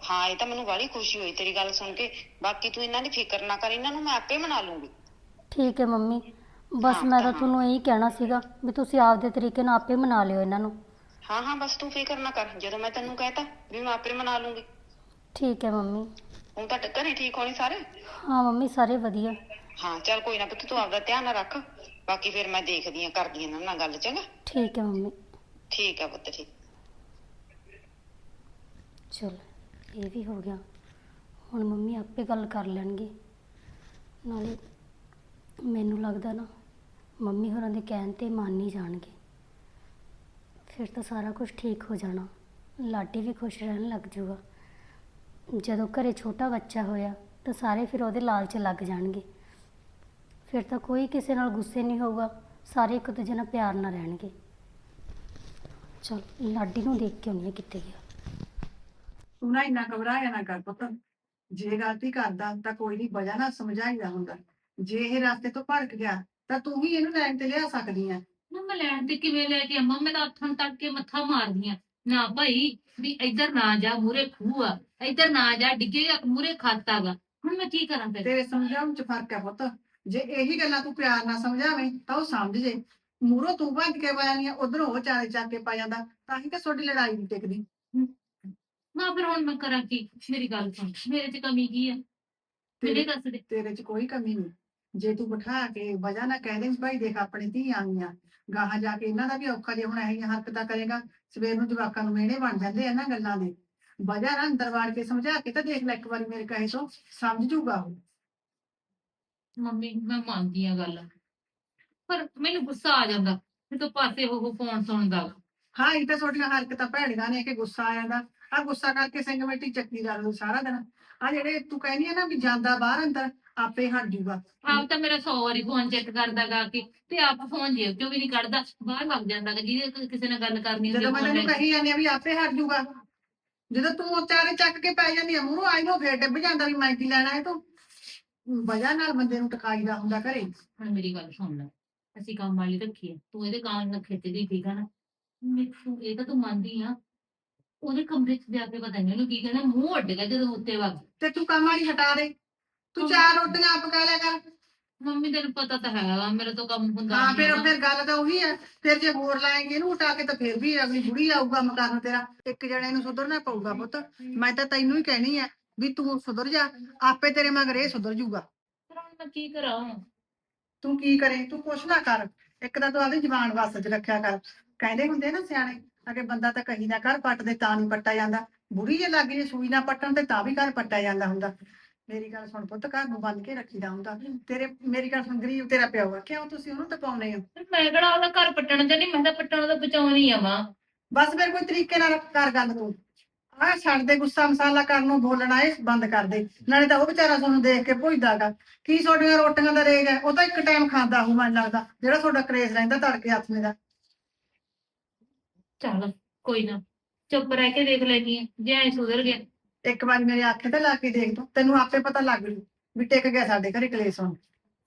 ਹਾਂ ਇਹ ਤਾਂ ਮੈਨੂੰ ਬੜੀ ਖੁਸ਼ੀ ਹੋਈ ਤੇਰੀ ਗੱਲ ਸੁਣ ਕੇ। ਬਾਕੀ ਤੂੰ ਇਹਨਾਂ ਦੀ ਫਿਕਰ ਨਾ ਕਰ ਇਹਨਾਂ ਨੂੰ ਮੈਂ ਆਪੇ ਮਨਾ ਲੂੰਗੀ। ਠੀਕ ਹੈ ਮੰਮੀ ਬਸ ਮੈਂ ਤਾਂ। ਤੁਹਾਨੂੰ ਇਹੀ ਕਹਿਣਾ ਸੀਗਾ ਵੀ ਤੁਸੀਂ ਆਪਦੇ ਤਰੀਕੇ ਨਾਲ ਆਪੇ ਮਨਾ ਲਿਓ ਇਹਨਾਂ ਨੂੰ। ਹਾਂ ਹਾਂ ਬਸ ਤੂੰ ਫਿਕਰ ਨਾ ਕਰ ਜਦੋਂ ਮੈਂ ਤੈਨੂੰ ਕਹਿਤਾ ਵੀ ਮੈਂ ਆਪੇ ਮਨਾ ਲੂੰਗੀ। ਠੀਕ ਹੈ ਮੰਮੀ। ਹੁਣ ਤਾਂ ਘਰੇ ਠੀਕ ਹੋਣੀ ਸਾਰੇ? ਹਾਂ ਮੰਮੀ ਸਾਰੇ ਵਧੀਆ। ਹਾਂ ਚੱਲ ਕੋਈ ਨਾ ਪੁੱਤ ਤੂੰ ਆਪਦਾ ਧਿਆਨ ਰੱਖ ਬਾਕੀ ਫਿਰ ਮੈਂ ਦੇਖਦੀ ਆ ਕਰਦੀ ਆ ਇਹਨਾਂ ਨਾਲ ਗੱਲ ਚੰਗਾ? ਠੀਕ ਹੈ ਮੰਮੀ। ਠੀਕ ਆ ਪੁੱਤ ਠੀਕ। ਚਲ ਇਹ ਵੀ ਹੋ ਗਿਆ। ਹੁਣ ਮੰਮੀ ਆਪੇ ਗੱਲ ਕਰ ਲੈਣਗੇ। ਨਾਲੇ ਮੈਨੂੰ ਲੱਗਦਾ ਨਾ ਮੰਮੀ ਹੋਰਾਂ ਦੇ ਕਹਿਣ ਤੇ ਮੰਨ ਹੀ ਜਾਣਗੇ। ਫਿਰ ਤਾਂ ਸਾਰਾ ਕੁਝ ਠੀਕ ਹੋ ਜਾਣਾ। ਲਾਡੀ ਵੀ ਖੁਸ਼ ਰਹਿਣ ਲੱਗ ਜਾਊਗਾ ਜਦੋਂ ਘਰੇ ਛੋਟਾ ਬੱਚਾ ਹੋਇਆ, ਤਾਂ ਸਾਰੇ ਫਿਰ ਉਹਦੇ ਲਾਲਚ ਲੱਗ ਜਾਣਗੇ। ਫਿਰ ਤਾਂ ਕੋਈ ਕਿਸੇ ਨਾਲ ਗੁੱਸੇ ਨਹੀਂ ਹੋਊਗਾ, ਸਾਰੇ ਇੱਕ ਦੂਜੇ ਨਾਲ ਪਿਆਰ ਨਾਲ ਰਹਿਣਗੇ। ਚਲ, ਲਾਡੀ ਨੂੰ ਦੇਖ ਕੇ ਆਉਂਦੀ ਹਾਂ ਕਿੱਥੇ ਗਿਆ। ਤੂੰ ਨਾ ਇੰਨਾ ਘਬਰਾਇਆ ਨਾ ਕਰ ਪੁੱਤ। ਜੇ ਗਲਤੀ ਕਰਦਾ ਤਾਂ ਕੋਈ ਨਹੀਂ ਵਜ੍ਹਾ ਨਾਲ ਸਮਝਾਈਦਾ ਹੁੰਦਾ। ਜੇ ਇਹ ਰਸਤੇ ਤੋਂ ਭੜਕ ਗਿਆ ਤਾਂ ਤੂੰ ਹੀ ਇਹਨੂੰ ਲਾਈਨ ਤੇ ਲਿਆ ਸਕਦੀ ਆ। ਨਾ ਮੈਂ ਲੈਣ ਤੇ ਕਿਵੇਂ ਲੈ ਕੇ ਆਵਾਂ? ਮੈਂ ਤਾਂ ਹੱਥਾਂ ਤੱਕ ਕੇ ਮੱਥਾ ਮਾਰਦੀ ਆ। ਨਾ ਭਾਈ ਵੀ ਇੱਧਰ ਨਾ ਜਾ ਮੂਰੇ ਖੂਹ ਆ। ਇੱਧਰ ਨਾ ਜਾ ਡਿੱਗੇਗਾ ਮੂਰੇ ਖਾਤਾ ਗਾ ਹੁਣ ਮੈਂ ਕੀ ਕਰਾਂ ਫਿਰ? ਤੇਰੇ ਸਮਝਾਉਣ ਚ ਫ਼ਰਕ ਹੈ ਪੁੱਤ। ਜੇ ਇਹੀ ਗੱਲਾਂ ਤੂੰ ਪਿਆਰ ਨਾਲ ਸਮਝਾਵੇਂ ਤਾਂ ਉਹ ਸਮਝ ਜੇ। ਮੂਰੋਂ ਤੂੰ ਭੱਜ ਕੇ ਪਾਇਆ ਨਹੀਂ ਉਧਰੋਂ ਉਹ ਚਾਰੇ ਚੱਕ ਕੇ ਪਾ ਜਾਂਦਾ ਤਾਂ ਹੀ ਤਾਂ ਤੁਹਾਡੀ ਲੜਾਈ ਨਹੀਂ ਟਿਕਦੀ। ਨਾ ਫਿਰ ਹੁਣ ਮੈਂ ਕਰਾਂ ਕੀ? ਮੇਰੀ ਗੱਲ ਸੁਣ। ਮੇਰੇ 'ਚ ਕਮੀ ਕੀ ਆ? ਮੇਰੇ ਤੇਰੇ ਦੱਸ ਦੇ ਤੇਰੇ ਚ ਕੋਈ ਕਮੀ ਨਹੀਂ। ਜੇ ਤੂੰ ਬਿਠਾ ਕੇ ਵਜ੍ਹਾ ਨਾ ਕਹਿ ਦੇ ਵੀ ਭਾਈ ਦੇਖ ਆਪਣੀ ਧੀ ਆਈਆਂ। ਗਾਹਾਂ ਜਾ ਕੇ ਇਹਨਾਂ ਦਾ ਵੀ ਔਖਾ ਜੇ ਹੁਣ ਇਹੋ ਹਰਕਤਾਂ ਕਰੇਗਾ। ਸਵੇਰ ਨੂੰ ਜਵਾਕਾਂ ਨੂੰ ਮਿਹਣੇ ਬਣ ਜਾਂਦੇ ਆ ਇਹਨਾਂ ਗੱਲਾਂ ਦੇ। ਵਜ੍ਹਾ ਨਾਲ ਅੰਦਰ ਵਾੜ ਕੇ ਸਮਝਾ ਕੇ ਤਾਂ ਦੇਖ ਲੈ ਇੱਕ ਵਾਰੀ ਮੇਰੇ ਕਹੇ ਤੋਂ ਸਮਝ ਜੂਗਾ ਉਹ। ਮੰਮੀ ਮੈਂ ਮੰਨਦੀ ਆ ਗੱਲ। ਪਰ ਮੈਨੂੰ ਗੁੱਸਾ ਆ ਜਾਂਦਾ। ਫਿਰ ਤੋਂ ਪਾਸੇ ਉਹ ਫੋਨ ਸੁਣਦਾ। ਹਾਂ ਇਹ ਤਾਂ ਤੁਹਾਡੀਆਂ ਹਰਕਤਾਂ ਭੈੜੀਆਂ ਨੇ ਕਿ ਗੁੱਸਾ ਆ ਜਾਂਦਾ। ਆ ਗੁੱਸਾ ਕਰਕੇ ਸਿੰਘ ਮਿੱਟੀ ਚੱਕੀ ਜਾ ਲਓ ਸਾਰਾ ਦਿਨ। ਆ ਜਿਹੜੇ ਤੂੰ ਕਹਿੰਦੀ ਆ ਨਾ ਵੀ ਜਾਂਦਾ ਬਾਹਰ ਅੰਦਰ ਆਪੇ ਹਟ ਜੂਗਾ। ਆਪ ਤਾਂ ਮੇਰਾ 100 ਵਾਰੀ ਫੋਨ ਚੈੱਕ ਕਰਦਾ ਗਾ ਕਿ ਤੇ ਆਪ ਫੋਨ ਜੇਬ ਚੋਂ ਵੀ ਨਹੀਂ ਕੱਢਦਾ ਬਾਹਰ ਲੱਗ ਜਾਂਦਾ ਗਾ ਜਿਹਦੇ ਕਿਸੇ ਨਾਲ ਗੱਲ ਕਰਨੀ ਹੁੰਦੀ ਜਦੋਂ ਮੈਂ phone ਤੈਨੂੰ ਲੈ ਕੇ। ਕਹੀ ਜਾਂਦੀ ਆ ਵੀ ਆਪੇ ਹਟ ਜੂਗਾ ਜਦੋਂ ਤੂੰ ਚਾਰੇ ਚੱਕ ਕੇ ਪੈ ਜਾਂਦੀ ਆ ਮੂਹਰੋਂ ਆਈ ਨੂੰ ਫੇਰ ਡਿੱਬ ਜਾਂਦਾ ਵੀ ਮੈਂ ਕੀ ਲੈਣਾ ਹੈ ਤੂੰ। ਵਜ੍ਹਾ ਨਾਲ ਬੰਦੇ ਨੂੰ ਟਕਾਈਦਾ ਹੁੰਦਾ ਘਰੇ। ਹੁਣ ਮੇਰੀ ਗੱਲ ਸੁਣ ਲੈ ਅਸੀਂ ਕੰਮ ਵਾਲੀ ਰੱਖੀ ਆ ਤੂੰ ਇਹਦੇ ਕੰਮ ਨਾਲ ਖਿੱਚਦੀ ਠੀਕ ਆ ਨਾ? ਮੈਨੂੰ ਇਹ ਤਾਂ ਤੂੰ ਮੰਨਦੀ ਆ। ਉਹਦੇ ਕਮਰੇ 'ਚ ਜਾ ਕੇ ਪਤਾ ਨਹੀਂ ਉਹਨੂੰ ਕੀ ਕਹਿਣਾ ਮੂੰਹ ਅੱਡ ਗਿਆ ਜਦੋਂ ਉੱਤੇ ਵਗ। ਤੇ ਤੂੰ ਕੰਮ ਵਾਲੀ ਹਟਾ ਦੇ। ਤੂੰ। ਚਾਰ ਰੋਟੀਆਂ ਆਪ ਪਕਾ ਲਿਆ ਕਰ। ਮੰਮੀ ਤੈਨੂੰ ਪਤਾ ਤਾਂ ਹੈਗਾ ਮੇਰੇ ਤੋਂ ਕੰਮ ਹੁੰਦਾ ਹਾਂ ਫਿਰ। ਫਿਰ ਗੱਲ ਤਾਂ ਉਹੀ ਹੈ ਫਿਰ ਜੇ ਹੋਰ ਲਾਏਂਗੇ ਇਹਨੂੰ ਉਟਾ ਕੇ ਤਾਂ ਫਿਰ ਵੀ ਅਗਲੀ ਬੁੜੀ ਆਊ ਕੰਮ ਕਰਨ ਤੇਰਾ। ਇੱਕ ਜਣੇ ਨੂੰ ਸੁਧਰਨਾ ਪਊਗਾ ਪੁੱਤ। ਮੈਂ ਤਾਂ ਤੈਨੂੰ ਹੀ ਕਹਿਣੀ ਹੈ ਵੀ ਤੂੰ ਸੁਧਰ ਜਾ ਆਪੇ ਤੇਰੇ ਮਗਰ ਇਹ ਸੁਧਰ ਜੂਗਾ। ਫਿਰ ਹੁਣ ਮੈਂ ਕੀ ਕਰਾਂ? ਤੂੰ ਕੀ ਕਰੇ? ਤੂੰ ਕੁਛ ਨਾ ਕਰ। ਇੱਕ ਤਾਂ ਤੂੰ ਆਪਦੀ ਜ਼ਬਾਨ ਵੱਸ 'ਚ ਰੱਖਿਆ ਕਰ। ਕਹਿੰਦੇ ਹੁੰਦੇ ਨਾ ਸਿਆਣੇ ਅਗੇ ਬੰਦਾ ਤਾਂ ਕਹੀ ਨਾ ਕਰ ਪੱਟ ਦੇ ਤਾਂ ਨਹੀਂ ਪੱਟਾ ਜਾਂਦਾ। ਬੁੜੀ ਜੇ ਲੱਗ ਜੇ ਸੂਈ ਨਾ ਪੱਟਣ ਤੇ ਤਾਂ ਵੀ ਘਰ ਪੱਟਿਆ ਜਾਂਦਾ ਹੁੰਦਾ। ਮੇਰੀ ਗੱਲ ਸੁਣ ਪੁੱਤ ਘਰ ਨੂੰ ਬੰਦ ਕੇ ਰੱਖੀਦਾ ਹੁੰਦਾ। ਤੇਰੇ ਮੇਰੀ ਗੱਲ ਸੁਣ ਗਰੀਬ ਤੇਰਾ ਪਿਓ ਆ। ਕਿਉਂ ਤੁਸੀਂ ਉਹਨੂੰ ਤਪਾਉਨੇ ਹੋ? ਫਿਰ ਮੈਂ ਕਿਹੜਾ ਉਹਦਾ ਘਰ ਪੱਟਣ ਤੇ ਨਹੀਂ ਮੈਂ ਤਾਂ ਪੱਟਣ ਤੋਂ ਬਚਾਉਣੀ ਆ ਮਾਂ। ਬਸ ਫਿਰ ਕੋਈ ਤਰੀਕੇ ਨਾਲ ਕਰ ਗੱਲ ਤੂੰ। ਆਹ ਛੱਡ ਦੇ ਗੁੱਸਾ ਮਸਾਲਾ ਕਰਨ ਨੂੰ ਬੋਲਣਾ ਇਹ ਬੰਦ ਕਰ ਦੇ। ਨਾਲੇ ਤਾਂ ਉਹ ਵਿਚਾਰਾ ਤੁਹਾਨੂੰ ਦੇਖ ਕੇ ਭੁੱਜਦਾਗਾ ਕੀ ਤੁਹਾਡੀਆਂ ਰੋਟੀਆਂ ਦਾ ਰੇਗ ਹੈ? ਉਹ ਤਾਂ ਇੱਕ ਟਾਈਮ ਖਾਂਦਾ ਹੂੰ ਮੈਨੂੰ ਲੱਗਦਾ। ਜਿਹੜਾ ਤੁਹਾਡਾ ਕਰੇਜ਼ ਰਹਿੰਦਾ ਤੜਕੇ ਹੱਥ ਦਾ। ਚੱਲ ਕੋਈ ਨਾ। ਚੁੱਪ ਰਹਿ ਕੇ ਦੇਖ ਲੈਣੀ ਆ। ਜੇ ਐ ਸੁਧਰ ਗਿਆ। ਇੱਕ ਵਾਰੀ ਮੇਰੇ ਅੱਖੇ ਤੇ ਲਾ ਕੇ ਦੇਖ ਤੂੰ ਤੈਨੂੰ ਆਪੇ ਪਤਾ ਲੱਗ ਜੂ ਵੀ ਟਿਕ ਗਿਆ ਸਾਡੇ ਘਰੇ ਕਲੇਸ਼ ਹੁਣ।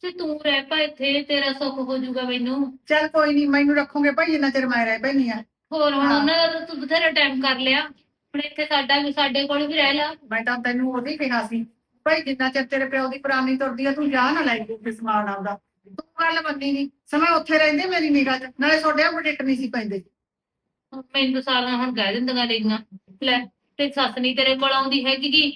ਤੇ ਤੂੰ ਰਹਿ ਪਾ ਇੱਥੇ ਤੇਰਾ ਸੁੱਖ ਹੋ ਜਾਊਗਾ ਮੈਨੂੰ। ਚੱਲ ਕੋਈ ਨਹੀਂ ਮੈਨੂੰ ਰੱਖੋਗੇ ਭਾਈ ਜਿੰਨਾ ਚਿਰ ਮੈਂ ਰਹਿ ਪੈਣੀ ਆ ਹੋਰ ਹੁਣ ਹਾਂ। ਉਹਨਾਂ ਦਾ ਤਾਂ ਤੂੰ ਬਥੇਰਾ ਟਾਈਮ ਕਰ ਲਿਆ। ਹੁਣ ਇੱਥੇ ਸਾਡਾ ਵੀ ਸਾਡੇ ਕੋਲ ਵੀ ਰਹਿ ਲਾ। ਮੈਂ ਤਾਂ ਤੈਨੂੰ ਉਹਦੀ ਕਿਹਾ ਸੀ ਭਾਈ ਜਿੰਨਾ ਚਿਰ ਤੇਰੇ ਪਿਓ ਦੀ ਪੁਰਾਣੀ ਤੁਰਦੀ ਆ ਤੂੰ ਜਾ ਨਾ ਲੈ ਕੇ ਉੱਥੇ ਸਮਾਨ ਆਉਂਦਾ ਤੂੰ ਗੱਲ ਮੰਨੀ ਨਹੀਂ ਸਮਾਂ ਉੱਥੇ ਰਹਿੰਦੇ ਮੇਰੀ ਨਿਗਾਹ 'ਚ ਨਾਲੇ ਛੋਟੇ ਬਟੇਟ ਨਹੀਂ ਸੀ ਪੈਂਦੇ। ਮੈਨੂੰ ਤਾਂ ਸਾਲਾਂ ਹੁਣ ਕਹਿ ਦਿੰਦੀਆਂ ਨੇਗੀਆਂ ਲੈ ਤੇ ਸੱਸ ਨਹੀਂ ਤੇਰੇ ਕੋਲ ਆਉਂਦੀ ਹੈਗੀ ਗੀ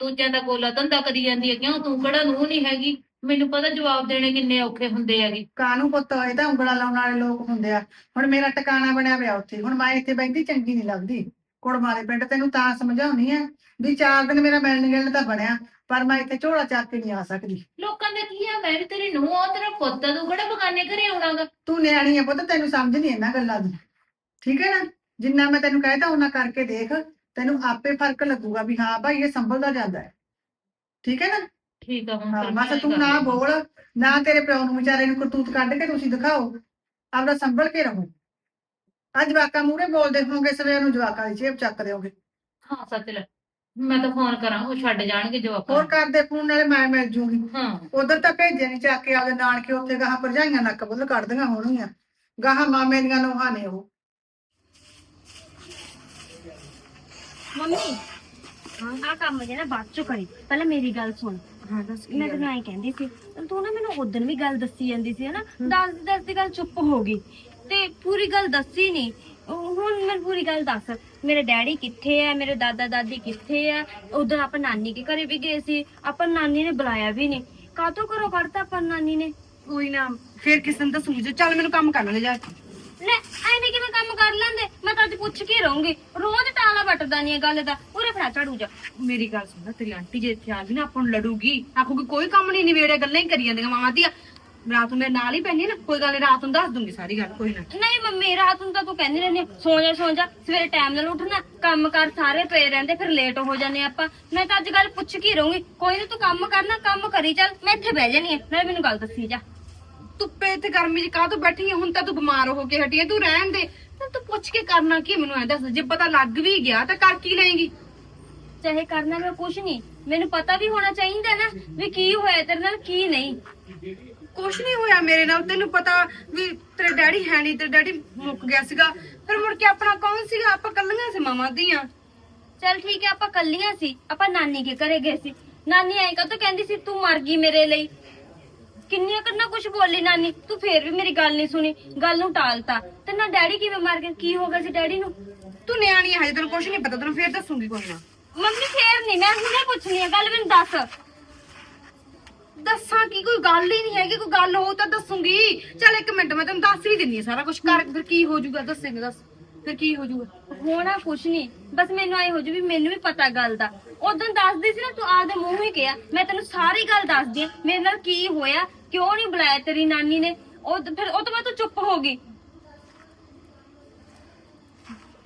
ਦੂਜਿਆਂ ਦਾ ਗੋਲਾ ਧੰਦਾ ਕਰੀ ਜਾਂਦੀ ਹੈ ਕਿਉਂ ਤੂੰ ਕਿਹੜਾ ਨੂੰ ਨਹੀਂ ਹੈਗੀ। ਮੈਨੂੰ ਪਤਾ ਜਵਾਬ ਦੇਣੇ ਕਿੰਨੇ ਔਖੇ ਹੁੰਦੇ ਹੈਗੇ। ਕਾਨੂੰ ਪੁੱਤ ਇਹ ਤਾਂ ਉਂਗਲਾਂ ਲਾਉਣ ਵਾਲੇ ਲੋਕ ਹੁੰਦੇ ਆ। ਹੁਣ ਮੇਰਾ ਟਿਕਾਣਾ ਬਣਿਆ ਪਿਆ ਉੱਥੇ। ਹੁਣ ਮੈਂ ਇੱਥੇ ਬੈਠੀ ਚੰਗੀ ਨਹੀਂ ਲੱਗਦੀ। ਕੁੜਮਾਂ ਦੇ ਪਿੰਡ ਤੈਨੂੰ ਤਾਂ ਸਮਝਾਉਣੀ ਆ ਵੀ ਚਾਰ ਦਿਨ ਮੇਰਾ ਮਿਲਣ ਗਿਲਣ ਤਾਂ ਬਣਿਆ ਪਰ ਮੈਂ ਇੱਥੇ ਝੋਲਾ ਚੱਕ ਕੇ ਨਹੀਂ ਆ ਸਕਦੀ। ਲੋਕਾਂ ਦਾ ਕੀ ਆ? ਮੈਂ ਵੀ ਤੇਰੀ ਨੂੰਹ ਆ ਤੇਰਾ ਪੁੱਤ ਆ ਤੂੰ ਕਿਹੜਾ ਬਗਾਨੇ ਘਰੇ ਆਉਣਾਗਾ? ਤੂੰ ਨਿਆਣੀ ਆ ਪੁੱਤ ਤੈਨੂੰ ਸਮਝ ਨਹੀਂ ਇਹਨਾਂ ਗੱਲਾਂ ਦੀ। ਠੀਕ ਹੈ ਨਾ? ਜਿੰਨਾ ਮੈਂ ਤੈਨੂੰ ਕਹਿਤਾ ਉਹਨਾਂ ਕਰਕੇ ਦੇਖ। ਤੈਨੂੰ ਆਪੇ ਫ਼ਰਕ ਲੱਗੂਗਾ ਵੀ ਹਾਂ ਭਾਈ ਇਹ ਸੰਭਲਦਾ ਜਾਂਦਾ ਹੈ। ਠੀਕ ਹੈ ਨਾ? ਠੀਕ ਆ ਹਾਂ ਬਸ ਤੂੰ ਨਾ। ਬੋਲ ਨਾ ਤੇਰੇ ਪਿਓ ਨੂੰ ਵਿਚਾਰੇ ਨੂੰ ਕਰਤੂਤ ਕੱਢ ਕੇ ਤੁਸੀਂ ਦਿਖਾਓ ਆਪਦਾ ਸੰਭਲ ਕੇ ਰਹੋ। ਅੱਜ ਜਵਾਕਾਂ ਮੂਹਰੇ ਬੋਲਦੇ ਹੋਗੇ ਸਵੇਰ ਨੂੰ ਜਵਾਕਾਂ ਦੀ ਜੇਬ ਚੱਕ ਦਿਓਗੇ। ਹਾਂ ਸੱਚ ਲੈ ਮੈਂ ਤਾਂ ਫੋਨ ਕਰਾਂ ਉਹ ਛੱਡ ਜਾਣਗੇ ਜਵਾਕਾਂ ਹੋਰ ਕਰਦੇ ਫੋਨ ਨਾਲੇ ਮੈਂ ਮਿਲ ਜੂਗੀ। ਹਾਂ। ਉਧਰ ਤਾਂ ਭੇਜੇ ਨਹੀਂ ਚੱਕ ਕੇ ਆਪਦੇ ਨਾਨਕੇ ਉੱਥੇ ਗਾਹਾਂ ਭਰਜਾਈਆਂ ਨੱਕ ਬੁੱਲ ਕੱਢਦੀਆਂ ਹੋਣਗੀਆਂ। ਗਾਹਾਂ ਮਾਮੇ ਦੀਆਂ ਨੋਹਾਂ ਨੇ ਉਹ। ਮੰਮੀ ਆ ਕੰਮ ਜੇ ਨਾ ਬਾਅਦ ਚੋਂ ਕਰੀ। ਪਹਿਲਾਂ ਮੇਰੀ ਗੱਲ ਸੁਣ। ਹਾਂ ਦੱਸ ਮੈਂ ਤੈਨੂੰ ਐਂ ਕਹਿੰਦੀ ਸੀ ਤੂੰ ਨਾ ਮੈਨੂੰ ਉਦੋਂ ਵੀ ਗੱਲ ਦੱਸੀ ਜਾਂਦੀ ਸੀ ਹਨਾ? ਦੱਸ ਦੱਸ ਦੀ ਗੱਲ ਚੁੱਪ ਹੋ ਗਈ। ਤੇ ਪੂਰੀ ਗੱਲ ਦੱਸੀ ਨਹੀਂ। ਹੁਣ ਮੈਂ ਪੂਰੀ ਗੱਲ ਦੱਸ। ਮੇਰੇ ਡੈਡੀ ਕਿੱਥੇ ਆ? ਮੇਰੇ ਦਾਦਾ ਦਾਦੀ ਕਿੱਥੇ ਆ? ਉਦੋਂ ਆਪਾਂ ਨਾਨੀ ਕੇ ਘਰੇ ਵੀ ਗਏ ਸੀ। ਆਪਾਂ ਨਾਨੀ ਨੇ ਬੁਲਾਇਆ ਵੀ ਨਹੀਂ। ਕਾਤੋਂ ਘਰੋਂ ਕੱਢਤਾ ਆਪਾਂ ਨਾਨੀ ਨੇ? ਕੋਈ ਨਾ ਫੇਰ ਕਿਸੇ ਨੂੰ ਜੇ ਚੱਲ ਮੈਨੂੰ ਕੰਮ ਕਰ ਲੈ ਜਾ ਕੇ। ਲੈ ਐਵੇਂ ਕਿਵੇਂ ਕੰਮ ਕਰ ਲੈਂਦੇ? ਮੈਂ ਤਾਂ ਅੱਜ ਪੁੱਛ ਕੇ ਰਹੂੰਗੀ। ਰੋਜ਼ ਟਾਲਾ ਵੱਟਦਾ ਨਹੀਂ ਗੱਲ ਦਾ। ਉਰੇ ਫੜਾ ਝਾੜੂ ਜਾ। ਮੇਰੀ ਗੱਲ ਸੁਣ ਤੇਰੀ ਆਂਟੀ ਜੇ ਇੱਥੇ ਆ ਗਈ ਨਾ ਆਪਾਂ ਨੂੰ ਲੜੂਗੀ। ਆਖੂਗੀ ਕੋਈ ਕੰਮ ਨਹੀਂ ਨਿਬੇੜੇ ਗੱਲਾਂ ਹੀ ਕਰੀ ਜਾਂਦੀਆਂ ਮਾਵਾਂ ਦੀਆਂ ਰਾਤ ਨੂੰ ਮੇਰੇ ਨਾਲ ਹੀ ਪੈਣੀ ਨਾ ਕੋਈ ਗੱਲ ਨੀ ਰਾਤ ਨੂੰ ਦੱਸ ਦੂੰਗੀ ਸਾਰੀ ਗੱਲ ਕੋਈ ਨਾ। ਨਹੀਂ ਮੰਮੀ ਰਾਤ ਨੂੰ ਤਾਂ ਤੂੰ ਕਹਿੰਦੀ ਰਹਿੰਦੀ ਆ, ਸੌਂ ਜਾ ਸੌਂ ਜਾ ਸਵੇਰੇ ਟਾਈਮ ਨਾਲ ਉੱਠਣਾ ਕੰਮ ਕਰ ਸਾਰੇ ਪਏ ਰਹਿੰਦੇ ਫਿਰ ਲੇਟ ਹੋ ਜਾਂਦੇ ਆਪਾਂ। ਮੈਂ ਤਾਂ ਅੱਜ ਗੱਲ ਪੁੱਛ ਕੇ ਰਹੂੰਗੀ ਕੋਈ ਨੀ ਤੂੰ ਕੰਮ ਕਰਨਾ ਕੰਮ ਕਰੀ ਚੱਲ ਮੈਂ ਇੱਥੇ ਬਹਿ ਜਾਣੀ ਆ ਨਾਲੇ ਮੈਨੂੰ ਗੱਲ ਦੱਸੀ ਜਾ। ਧੁੱਪੇ ਇੱਥੇ ਗਰਮੀ 'ਚ ਕਾਹ ਤੋਂ ਬੈਠੀ ਹੁਣ ਤਾਂ ਤੂੰ ਬਿਮਾਰ ਹੋ ਕੇ ਹਟੀ ਆ ਤੂੰ ਰਹਿਣ ਦੇ। ਤਾਂ ਤੂੰ ਪੁੱਛ ਕੇ ਕਰਨਾ ਕੀ ਮੈਨੂੰ ਐ ਦੱਸ ਜੇ ਪਤਾ ਲੱਗ ਵੀ ਗਿਆ ਤਾਂ ਕਰ ਕੀ ਲਏਗੀ? ਚਾਹੇ ਕਰਨਾ ਮੈਂ ਕੁਛ ਨਹੀਂ ਮੈਨੂੰ ਪਤਾ ਵੀ ਹੋਣਾ ਚਾਹੀਦਾ ਨਾ ਵੀ ਕੀ ਹੋਇਆ ਤੇਰੇ ਨਾਲ ਕੀ ਨਹੀਂ। ਕੁਛ ਨਹੀਂ ਹੋਇਆ ਮੇਰੇ ਨਾਲ ਤੈਨੂੰ ਪਤਾ ਵੀ ਤੇਰੇ ਡੈਡੀ ਹੈ ਨਹੀਂ ਤੇਰੇ ਡੈਡੀ ਮੁੱਕ ਗਿਆ ਸੀਗਾ। ਫਿਰ ਮੁੜ ਕੇ ਆਪਣਾ ਕੌਣ ਸੀਗਾ? ਆਪਾਂ ਕੱਲੀਆਂ ਸੀ ਮਾਵਾਂ ਦੀਆਂ ਚੱਲ ਠੀਕ ਹੈ ਆਪਾਂ ਕੱਲੀਆਂ ਸੀ ਆਪਾਂ ਨਾਨੀ ਕੇ ਘਰੇ ਗਏ ਸੀ। ਨਾਨੀ ਐਂ ਕਦੋਂ ਕਹਿੰਦੀ ਸੀ ਤੂੰ ਮਰ ਗਈ ਮੇਰੇ ਲਈ। ਕਿੰਨੀਆਂ ਕਰਨਾ ਕੁਝ ਬੋਲੀ ਨਾਨੀ ਤੂੰ ਫੇਰ ਵੀ ਮੇਰੀ ਗੱਲ ਨਹੀਂ ਸੁਣੀ ਗੱਲ ਨੂੰ ਟਾਲਤਾ। ਤੇ ਨਾ ਡੈਡੀ ਕਿਵੇਂ ਮਰ ਗਏ? ਕੀ ਹੋ ਗਿਆ ਸੀ ਡੈਡੀ ਨੂੰ? ਤੂੰ ਨਿਆਣੀ ਹੈ ਹਜੇ ਤੈਨੂੰ ਕੁਛ ਨਹੀਂ ਪਤਾ ਤੈਨੂੰ ਫੇਰ ਦੱਸੂਗੀ ਕੋਈ ਨਾ। ਮੰਮੀ ਫੇਰ ਨਹੀਂ ਮੈਂ ਹੁਣੇ ਪੁੱਛਣੀ ਆ ਗੱਲ ਮੈਨੂੰ ਦੱਸ। ਦੱਸਾਂ ਕੀ ਕੋਈ ਗੱਲ ਹੀ ਨਹੀਂ ਹੈਗੀ ਕੋਈ ਗੱਲ ਹੋ ਤਾਂ ਦੱਸੂਗੀ। ਚੱਲ ਇੱਕ ਮਿੰਟ ਮੈਂ ਤੈਨੂੰ ਦੱਸ ਵੀ ਦਿੰਨੀ ਆ ਸਾਰਾ ਕੁਝ ਕਰ ਫਿਰ ਕੀ ਹੋ ਜਾਊਗਾ ਦੱਸੇਂਗੇ ਦੱਸ। ਫਿਰ ਕੀ ਹੋ ਜਾਊਗਾ ਹੋਣਾ ਕੁਛ ਨਹੀਂ ਬਸ ਮੈਨੂੰ ਆਈ ਹੋ ਜੂ ਵੀ ਮੈਨੂੰ ਵੀ ਪਤਾ ਗੱਲ ਦਾ। ਉਦੋਂ ਦੱਸਦੀ ਸੀ ਨਾ ਤੂੰ ਆਪਦੇ ਮੂੰਹ ਹੀ ਕਿਹਾ ਮੈਂ ਤੈਨੂੰ ਸਾਰੀ ਗੱਲ ਦੱਸਦੀ ਆ ਮੇਰੇ ਨਾਲ ਕੀ ਹੋਇਆ ਕਿਉਂ ਨਹੀਂ ਬੁਲਾਇਆ ਤੇਰੀ ਨਾਨੀ ਨੇ? ਉਹ ਤੇ ਫਿਰ ਉਹ ਤੋਂ ਬਾਅਦ ਤੂੰ ਚੁੱਪ ਹੋ ਗਈ।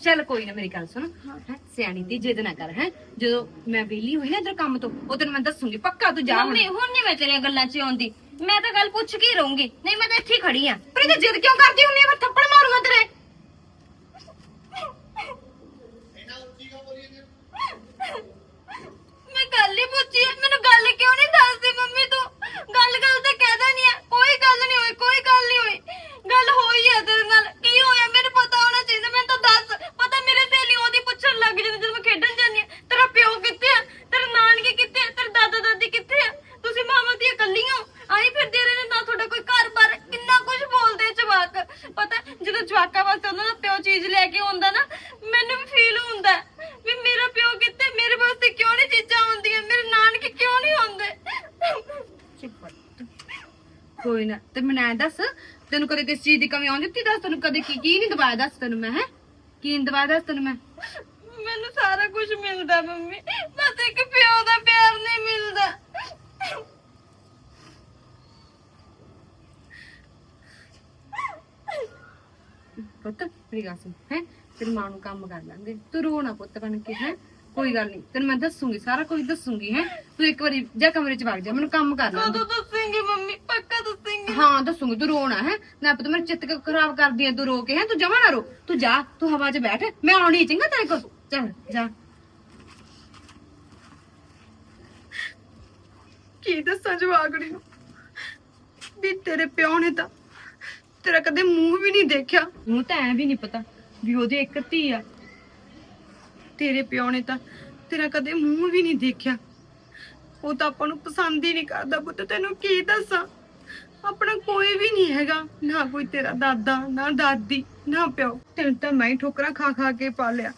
ਚੱਲ ਕੋਈ ਨਾ ਮੇਰੀ ਗੱਲ ਸੁਣ। ਹੈਂ, ਸਿਆਣੀ ਦੀ ਜਿੱਦ ਨਾ ਕਰ ਹੈ। ਜਦੋਂ ਮੈਂ ਵਿਹਲੀ ਹੋਈ ਨਾ ਇਧਰ ਕੰਮ ਤੋਂ ਉਦੋਂ ਮੈਂ ਦੱਸੂਗੀ ਪੱਕਾ ਤੂੰ ਜਾ ਹੁਣ। ਮੰਮੀ ਹੁਣ ਨਹੀਂ ਮੈਂ ਤੇਰੀਆਂ ਗੱਲਾਂ ਚ ਆਉਂਦੀ। ਮੈਂ ਤਾਂ ਗੱਲ ਪੁੱਛ ਕੇ ਹੀ ਰਹੂੰਗੀ। ਨਹੀਂ ਮੈਂ ਤਾਂ ਇੱਥੇ ਹੀ ਖੜੀ ਆ। ਪਰ ਇਹ ਜਿੱਦ ਕਿਉਂ ਕਰਦੀ ਹੁੰਨੀ ਆ? ਫਿਰ ਥੱਪੜ ਮਾਰੂੰਗਾ ਤੇਰੇ। ਮੈਂ ਗੱਲ ਹੀ ਪੁੱਛੀ ਆ, ਮੈਨੂੰ ਗੱਲ ਕਿਉਂ ਨਹੀਂ ਦੱਸਦੀ ਮੰਮੀ ਤੂੰ? ਗੱਲ ਗੱਲ ਤੇ ਕਹਿਦਾ ਨਹੀਂ ਆ ਕੋਈ ਗੱਲ ਨਹੀਂ ਹੋਈ ਕੋਈ ਗੱਲ ਨਹੀਂ ਹੋਈ। ਗੱਲ ਹੋਈ ਆ ਤੇਰੇ ਨਾਲ ਕੀ ਹੋਇਆ ਮੈਨੂੰ ਪਤਾ ਹੋਣਾ ਚਾਹੀਦਾ ਮੈਨੂੰ ਤਾਂ ਦੱਸ ਪਤਾ ਮੇਰੇ ਸਹੇਲੀ ਉਹਦੀ ਪੁੱਛਣ ਲੱਗ ਜਾਂਦੀ ਜਦੋਂ ਮੈਂ ਖੇਡਣ ਜਾਂਦੀ ਆ। ਤੇਰਾ ਪਿਓ ਕਿੱਥੇ ਆ? ਤੇਰੇ ਨਾਨਕੇ ਕਿੱਥੇ ਆ? ਤੇਰੇ ਦਾਦਾ ਦਾਦੀ ਕਿੱਥੇ ਆ? ਤੁਸੀਂ ਮਾਮਾ ਦੀਆਂ ਕੱਲੀਆਂ ਹੋ। ਆਈ ਫਿਰਦੇ ਰਹੇ ਨਾ ਤੁਹਾਡਾ ਕੋਈ ਘਰ ਬਾਰ ਕਿੰਨਾ ਕੁਝ ਬੋਲਦੇ ਆ ਜਵਾਕ। ਪਤਾ ਜਦੋਂ ਜਵਾਕਾਂ ਵਾਸਤੇ ਉਹਨਾਂ ਦਾ ਪਿਓ ਚੀਜ਼ ਲੈ ਕੇ ਆਉਂਦਾ ਨਾ ਮੈਨੂੰ ਵੀ ਫੀਲ ਹੁੰਦਾ। ਹੈ ਵੀ ਮੇਰਾ ਪਿਓ ਕਿੱਥੇ ਮੇਰੇ ਵਾਸਤੇ ਕਿਉਂ ਨਹੀਂ ਚੀਜ਼ਾਂ ਹੁੰਦੀਆਂ ਮੇਰੇ ਨਾਨਕੇ ਕਿਉਂ ਨਹੀਂ ਹੁੰਦੇ ਕੋਈ ਨਾ ਤੇ ਮੈਨੂੰ ਐਂ ਦੱਸ ਤੈਨੂੰ ਕਦੇ ਕਿਸ ਚੀਜ਼ ਦੀ ਕਮੀ ਆਉਂਦੀ ਤੀ ਦੱਸ ਤੈਨੂੰ ਕਦੇ ਕੀ ਕੀ ਨਹੀਂ ਦਵਾਇਆ ਦੱਸ ਤੈਨੂੰ ਮੈਂ ਹੈ? ਕੀ ਨਹੀਂ ਦਵਾਇਆ ਦੱਸ ਤੈਨੂੰ ਮੈਂ। ਮੈਨੂੰ ਸਾਰਾ ਕੁਝ ਮਿਲਦਾ ਮੰਮੀ। ਬਸ ਇੱਕ ਪਿਓ ਦਾ ਪਿਆਰ ਨਹੀਂ ਮਿਲਦਾ। ਪੁੱਤ ਮੇਰੀ ਗੱਲ ਸੁਣ ਹੈ? ਤੇਰੀ ਮਾਂ ਨੂੰ ਕੰਮ ਕਰ ਲਾਂਗੇ। ਤੂੰ ਰੋ ਨਾ ਪੁੱਤ ਬਣ ਕੇ ਹੈ? ਕੋਈ ਗੱਲ ਨਹੀਂ ਤੈਨੂੰ ਮੈਂ ਦੱਸੂਗੀ ਸਾਰਾ ਕੁਝ ਦੱਸੂਗੀ ਹੈ? ਤੂੰ ਇੱਕ ਵਾਰੀ ਜਾ ਕਮਰੇ 'ਚ ਵਗ ਜਾ ਮੈਨੂੰ ਕੰਮ ਕਰ ਲਾਂ। ਕਦੋਂ ਦੱਸੇਂਗੇ ਮੰਮੀ? ਹਾਂ ਦੱਸੂਗੀ ਤੂੰ ਰੋਣਾ ਹੈ? ਨਾ ਪੁੱਤ ਮੇਰੇ ਚਿੱਤ ਖਰਾਬ ਕਰਦੀ ਹੈ ਤੂੰ ਰੋ ਕੇ ਹੈ? ਤੂੰ ਜਮਾ ਨਾ ਰੋ। ਤੂੰ ਜਾ ਤੂੰ ਹਵਾ 'ਚ ਬੈਠ। ਮੈਂ ਆਉਣੀ ਚੰਗਾ ਤੇਰੇ ਕੋਲ। ਚੱਲ ਜਾ। ਕੀ ਦੱਸਾਂ ਜਵਾਗੜੀ ਨੂੰ? ਵੀ ਤੇਰੇ ਪਿਓ ਨੇ ਤਾਂ ਤੇਰਾ ਕਦੇ ਮੂੰਹ ਵੀ ਨਹੀਂ ਦੇਖਿਆ। ਮੂੰਹ ਤਾਂ ਐ ਵੀ ਨਹੀਂ ਪਤਾ ਵੀ ਉਹਦੇ ਇੱਕ ਧੀ ਆ। ਤੇਰੇ ਪਿਓ ਨੇ ਤਾਂ ਤੇਰਾ ਕਦੇ ਮੂੰਹ ਵੀ ਨਹੀਂ ਦੇਖਿਆ। ਉਹ ਤਾਂ ਆਪਾਂ ਨੂੰ ਪਸੰਦ ਹੀ ਨਹੀਂ ਕਰਦਾ। ਪੁੱਤ ਤੈਨੂੰ ਕੀ ਦੱਸਾਂ? ਆਪਣਾ ਕੋਈ ਵੀ ਨਹੀਂ ਹੈਗਾ। ਨਾ ਕੋਈ ਤੇਰਾ ਦਾਦਾ, ਨਾ ਦਾਦੀ, ਨਾ ਪਿਓ। ਤੈਨੂੰ ਤਾਂ ਮੈਂ ਹੀ ਠੋਕਰਾਂ ਖਾ ਖਾ ਕੇ ਪਾਲਿਆ।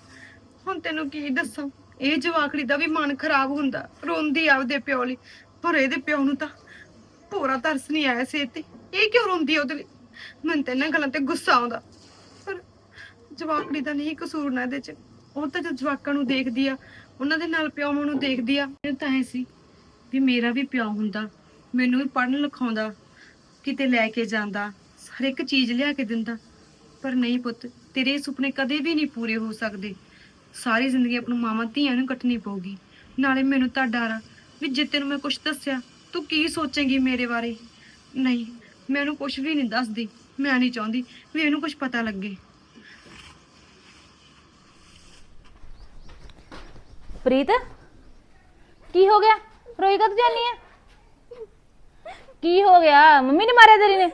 ਹੁਣ ਤੈਨੂੰ ਕੀ ਦੱਸਾਂ? ਇਹ ਜਵਾਕੜੀ ਦਾ ਵੀ ਮਨ ਖਰਾਬ ਹੁੰਦਾ। ਰੋਂਦੀ ਆਪਦੇ ਪਿਓ ਲਈ। ਪਰ ਇਹਦੇ ਪਿਓ ਨੂੰ ਤਾਂ ਪੂਰਾ ਤਰਸ ਨਹੀਂ ਆਇਆ ਸੀ ਤੇ ਇਹ ਕਿਉਂ ਰੋਂਦੀ ਆ ਉਹਦੇ ਲਈ? ਮੈਨੂੰ ਤਾਂ ਇਹਨਾਂ ਗੱਲਾਂ ਤੇ ਗੁੱਸਾ ਆਉਂਦਾ। ਪਰ ਜਵਾਕੜੀ ਦਾ ਨਹੀਂ ਕਸੂਰ ਨਾ ਇਹਦੇ ਚ। ਉਹ ਤਾਂ ਜਦ ਜਵਾਕਾਂ ਨੂੰ ਦੇਖਦੀ ਆ, ਉਹਨਾਂ ਦੇ ਨਾਲ ਪਿਓਾਂ ਨੂੰ ਦੇਖਦੀ ਆ, ਮੈਨੂੰ ਤਾਂ ਐ ਸੀ ਵੀ ਮੇਰਾ ਵੀ ਪਿਓ ਹੁੰਦਾ। ਮੈਨੂੰ ਵੀ ਪੜ੍ਹਨ ਲਿਖਾਉਂਦਾ। ਕਿਤੇ ਲੈ ਕੇ ਜਾਂਦਾ, ਹਰ ਇੱਕ ਚੀਜ਼ ਲਿਆ ਕੇ ਦਿੰਦਾ। ਪਰ ਨਹੀਂ ਪੁੱਤ, ਤੇਰੇ ਸੁਪਨੇ ਕਦੇ ਵੀ ਨਹੀਂ ਪੂਰੇ ਹੋ ਸਕਦੇ। ਸਾਰੀ ਜ਼ਿੰਦਗੀ ਆਪਣੀ ਮਾਵਾਂ ਧੀਆਂ ਨੂੰ ਕੱਟਣੀ ਪਊਗੀ। ਨਾਲੇ ਮੈਨੂੰ ਤਾਂ ਡਰ ਆ ਵੀ ਜੇ ਤੈਨੂੰ ਮੈਂ ਕੁਝ ਦੱਸਿਆ, ਤੂੰ ਕੀ ਸੋਚੇਂਗੀ ਮੇਰੇ ਬਾਰੇ? ਨਹੀਂ, ਮੈਂ ਉਹਨੂੰ ਕੁਝ ਵੀ ਨਹੀਂ ਦੱਸਦੀ। ਮੈਂ ਨਹੀਂ ਚਾਹੁੰਦੀ ਵੀ ਇਹਨੂੰ ਕੁਝ ਪਤਾ ਲੱਗੇ। ਪ੍ਰੀਤ, ਕੀ ਹੋ ਗਿਆ? ਰੋਈ ਕਦ ਜਾਨੀ ਆ? ਕੀ ਹੋ ਗਿਆ? ਮੰਮੀ ਨੇ ਮਾਰਿਆ ਤੇਰੀ ਨੇ?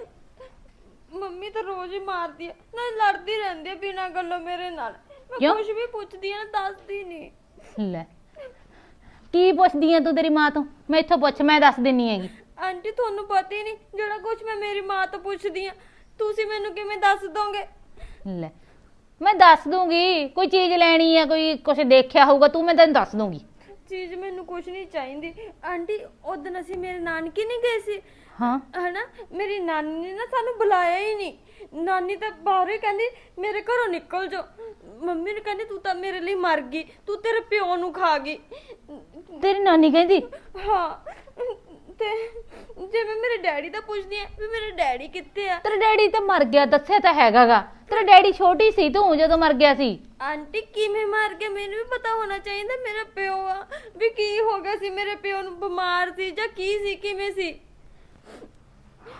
ਮੰਮੀ ਤਾਂ ਰੋਜ਼ ਹੀ ਮਾਰਦੀ ਆ। ਨਾ ਲੜਦੀ ਰਹਿੰਦੀ ਆ ਬਿਨਾਂ ਗੱਲੋਂ ਮੇਰੇ ਨਾਲ। ਮੈਂ ਕਿਉਂ? ਕੁਝ ਵੀ ਪੁੱਛਦੀ ਆ ਨਾ ਦੱਸਦੀ ਨਹੀਂ। ਲੈ ਕੀ ਪੁੱਛਦੀ ਆ ਤੂੰ ਤੇਰੀ ਮਾਂ ਤੋਂ? ਮੈਂ ਇੱਥੋਂ ਪੁੱਛ ਮੈਂ ਦੱਸ ਦਿੰਨੀ ਹੈਗੀ। ਆਂਟੀ ਤੁਹਾਨੂੰ ਪਤਾ ਹੀ ਨਹੀਂ ਜਿਹੜਾ ਕੁਝ ਮੈਂ ਮੇਰੀ ਮਾਂ ਤੋਂ ਪੁੱਛਦੀ ਆ। ਤੁਸੀਂ ਮੈਨੂੰ ਕਿਵੇਂ ਦੱਸ ਦੋਗੇ? ਲੈ ਮੈਂ ਦੱਸ ਦੂੰਗੀ। ਕੋਈ ਚੀਜ਼ ਲੈਣੀ ਆ ਕੋਈ ਕੁਝ ਦੇਖਿਆ ਹੋਊਗਾ ਤੂੰ ਮੈਂ ਤੈਨੂੰ ਦੱਸ ਦੂੰਗੀ। ਚੀਜ਼ ਮੈਨੂੰ ਕੁਝ ਨਹੀਂ ਚਾਹੀਦੀ। ਆਂਟੀ ਉਦੋਂ ਅਸੀਂ ਮੇਰੇ ਨਾਨਕੇ ਨਹੀਂ ਗਏ ਸੀ। ਹਾਂ। ਹਨਾ? ਮੇਰੀ ਨਾਨੀ ਨੇ ਨਾ ਸਾਨੂੰ ਬੁਲਾਇਆ ਹੀ ਨਹੀਂ। ਨਾਨੀ ਤਾਂ ਬਾਹਰ ਹੀ ਕਹਿੰਦੀ ਮੇਰੇ ਘਰੋਂ ਨਿਕਲ ਜਾ ਮੰਮੀ ਨੇ ਕਹਿੰਦੀ ਤੂੰ ਤਾਂ ਮੇਰੇ ਲਈ ਮਰ ਗਈ। ਤੂੰ ਤੇਰੇ ਪਿਓ ਨੂੰ ਖਾ ਗਈ। ਤੇਰੀ ਨਾਨੀ ਕਹਿੰਦੀ? ਹਾਂ। ਤੇ ਜੇ ਮੈਂ ਮੇਰੇ ਡੈਡੀ ਦਾ ਪੁੱਛਦੀ ਆ ਵੀ ਮੇਰੇ ਡੈਡੀ ਕਿੱਥੇ ਆ? ਤੇਰਾ ਡੈਡੀ ਤਾਂ ਮਰ ਗਿਆ ਦੱਸਿਆ ਤਾਂ ਹੈਗਾਗਾ। ਤੇਰਾ ਡੈਡੀ ਛੋਟੀ ਸੀ ਤੂੰ ਜਦੋਂ ਮਰ ਗਿਆ ਸੀ। ਆਂਟੀ ਕਿਵੇਂ ਮਾਰ ਗਿਆ? ਮੈਨੂੰ ਵੀ ਪਤਾ ਹੋਣਾ ਚਾਹੀਦਾ ਮੇਰਾ ਪਿਓ ਆ। ਵੀ ਕੀ ਹੋ ਗਿਆ ਸੀ? ਮੇਰੇ ਪਿਓ ਨੂੰ ਬਿਮਾਰ ਸੀ ਜਾਂ ਕੀ ਸੀ? ਕਿਵੇਂ ਸੀ?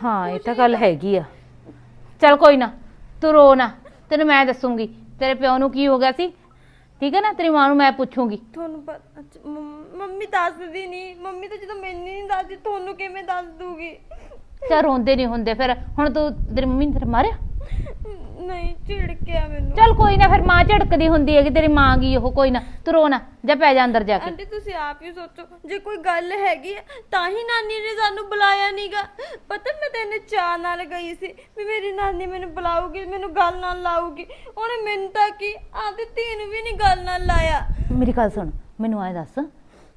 ਹਾਂ ਇਹ ਤਾਂ ਗੱਲ ਹੈਗੀ ਆ। ਚੱਲ ਕੋਈ ਨਾ ਤੂੰ ਰੋ ਨਾ। ਤੈਨੂੰ ਮੈਂ ਦੱਸੂਗੀ ਤੇਰੇ ਪਿਓ ਨੂੰ ਕੀ ਹੋ ਗਿਆ ਸੀ? ਠੀਕ ਹੈ ਨਾ? ਤੇਰੀ ਮਾਂ ਨੂੰ ਮੈਂ ਪੁੱਛੂਗੀ। ਤੁਹਾਨੂੰ ਪਤਾ ਅੱਛਾ, ਮੰਮ- ਮੰਮੀ ਦੱਸਦੀ ਨਹੀਂ ਮੰਮੀ ਤਾਂ ਜਦੋਂ ਮੈਨੂੰ ਨਹੀਂ ਦੱਸਦੀ ਤੁਹਾਨੂੰ ਕਿਵੇਂ ਦੱਸ ਦੂਗੀ? ਚੱਲ ਰੋਂਦੇ ਨਹੀਂ ਹੁੰਦੇ। ਫਿਰ ਹੁਣ ਤੂੰ ਤੇਰੀ ਮੰਮੀ ਨੇ ਤੇਰੇ ਮਾਰਿਆ? ਨਹੀਂ ਝਿੜਕਿਆ ਮੈਨੂੰ। ਚੱਲ ਕੋਈ ਨਾ ਫਿਰ ਮਾਂ ਝੜਕਦੀ ਹੁੰਦੀ ਹੈਗੀ ਤੇਰੀ ਮਾਂ ਗਈ ਉਹ ਕੋਈ ਨਾ। ਤੂੰ ਰੋ ਨਾ ਜਾ ਪੈ ਜਾ ਅੰਦਰ ਜਾ ਕੇ। ਆਂਟੀ ਤੁਸੀਂ ਆਪ ਹੀ ਸੋਚੋ ਜੇ ਕੋਈ ਗੱਲ ਹੈਗੀ ਆ, ਤਾਂ ਹੀ ਨਾਨੀ ਨੇ ਸਾਨੂੰ ਬੁਲਾਇਆ ਨਹੀਂਗਾ ਪਤਾ ਮੈਂ ਤਾਂ ਇੰਨੇ ਚਾਹ ਨਾਲ ਗਈ ਸੀ ਵੀ ਮੇਰੀ ਨਾਨੀ ਮੈਨੂੰ ਬੁਲਾਊਗੀ ਮੈਨੂੰ ਗੱਲ ਨਾਲ ਲਾਊਗੀ। ਉਹਨੇ ਮੈਨੂੰ ਤਾਂ ਕੀ ਆਪਦੀ ਧੀ ਨੂੰ ਵੀ ਨਹੀਂ ਗੱਲ ਨਾਲ ਲਾਇਆ। ਮੇਰੀ ਗੱਲ ਸੁਣ ਮੈਨੂੰ ਐ ਦੱਸ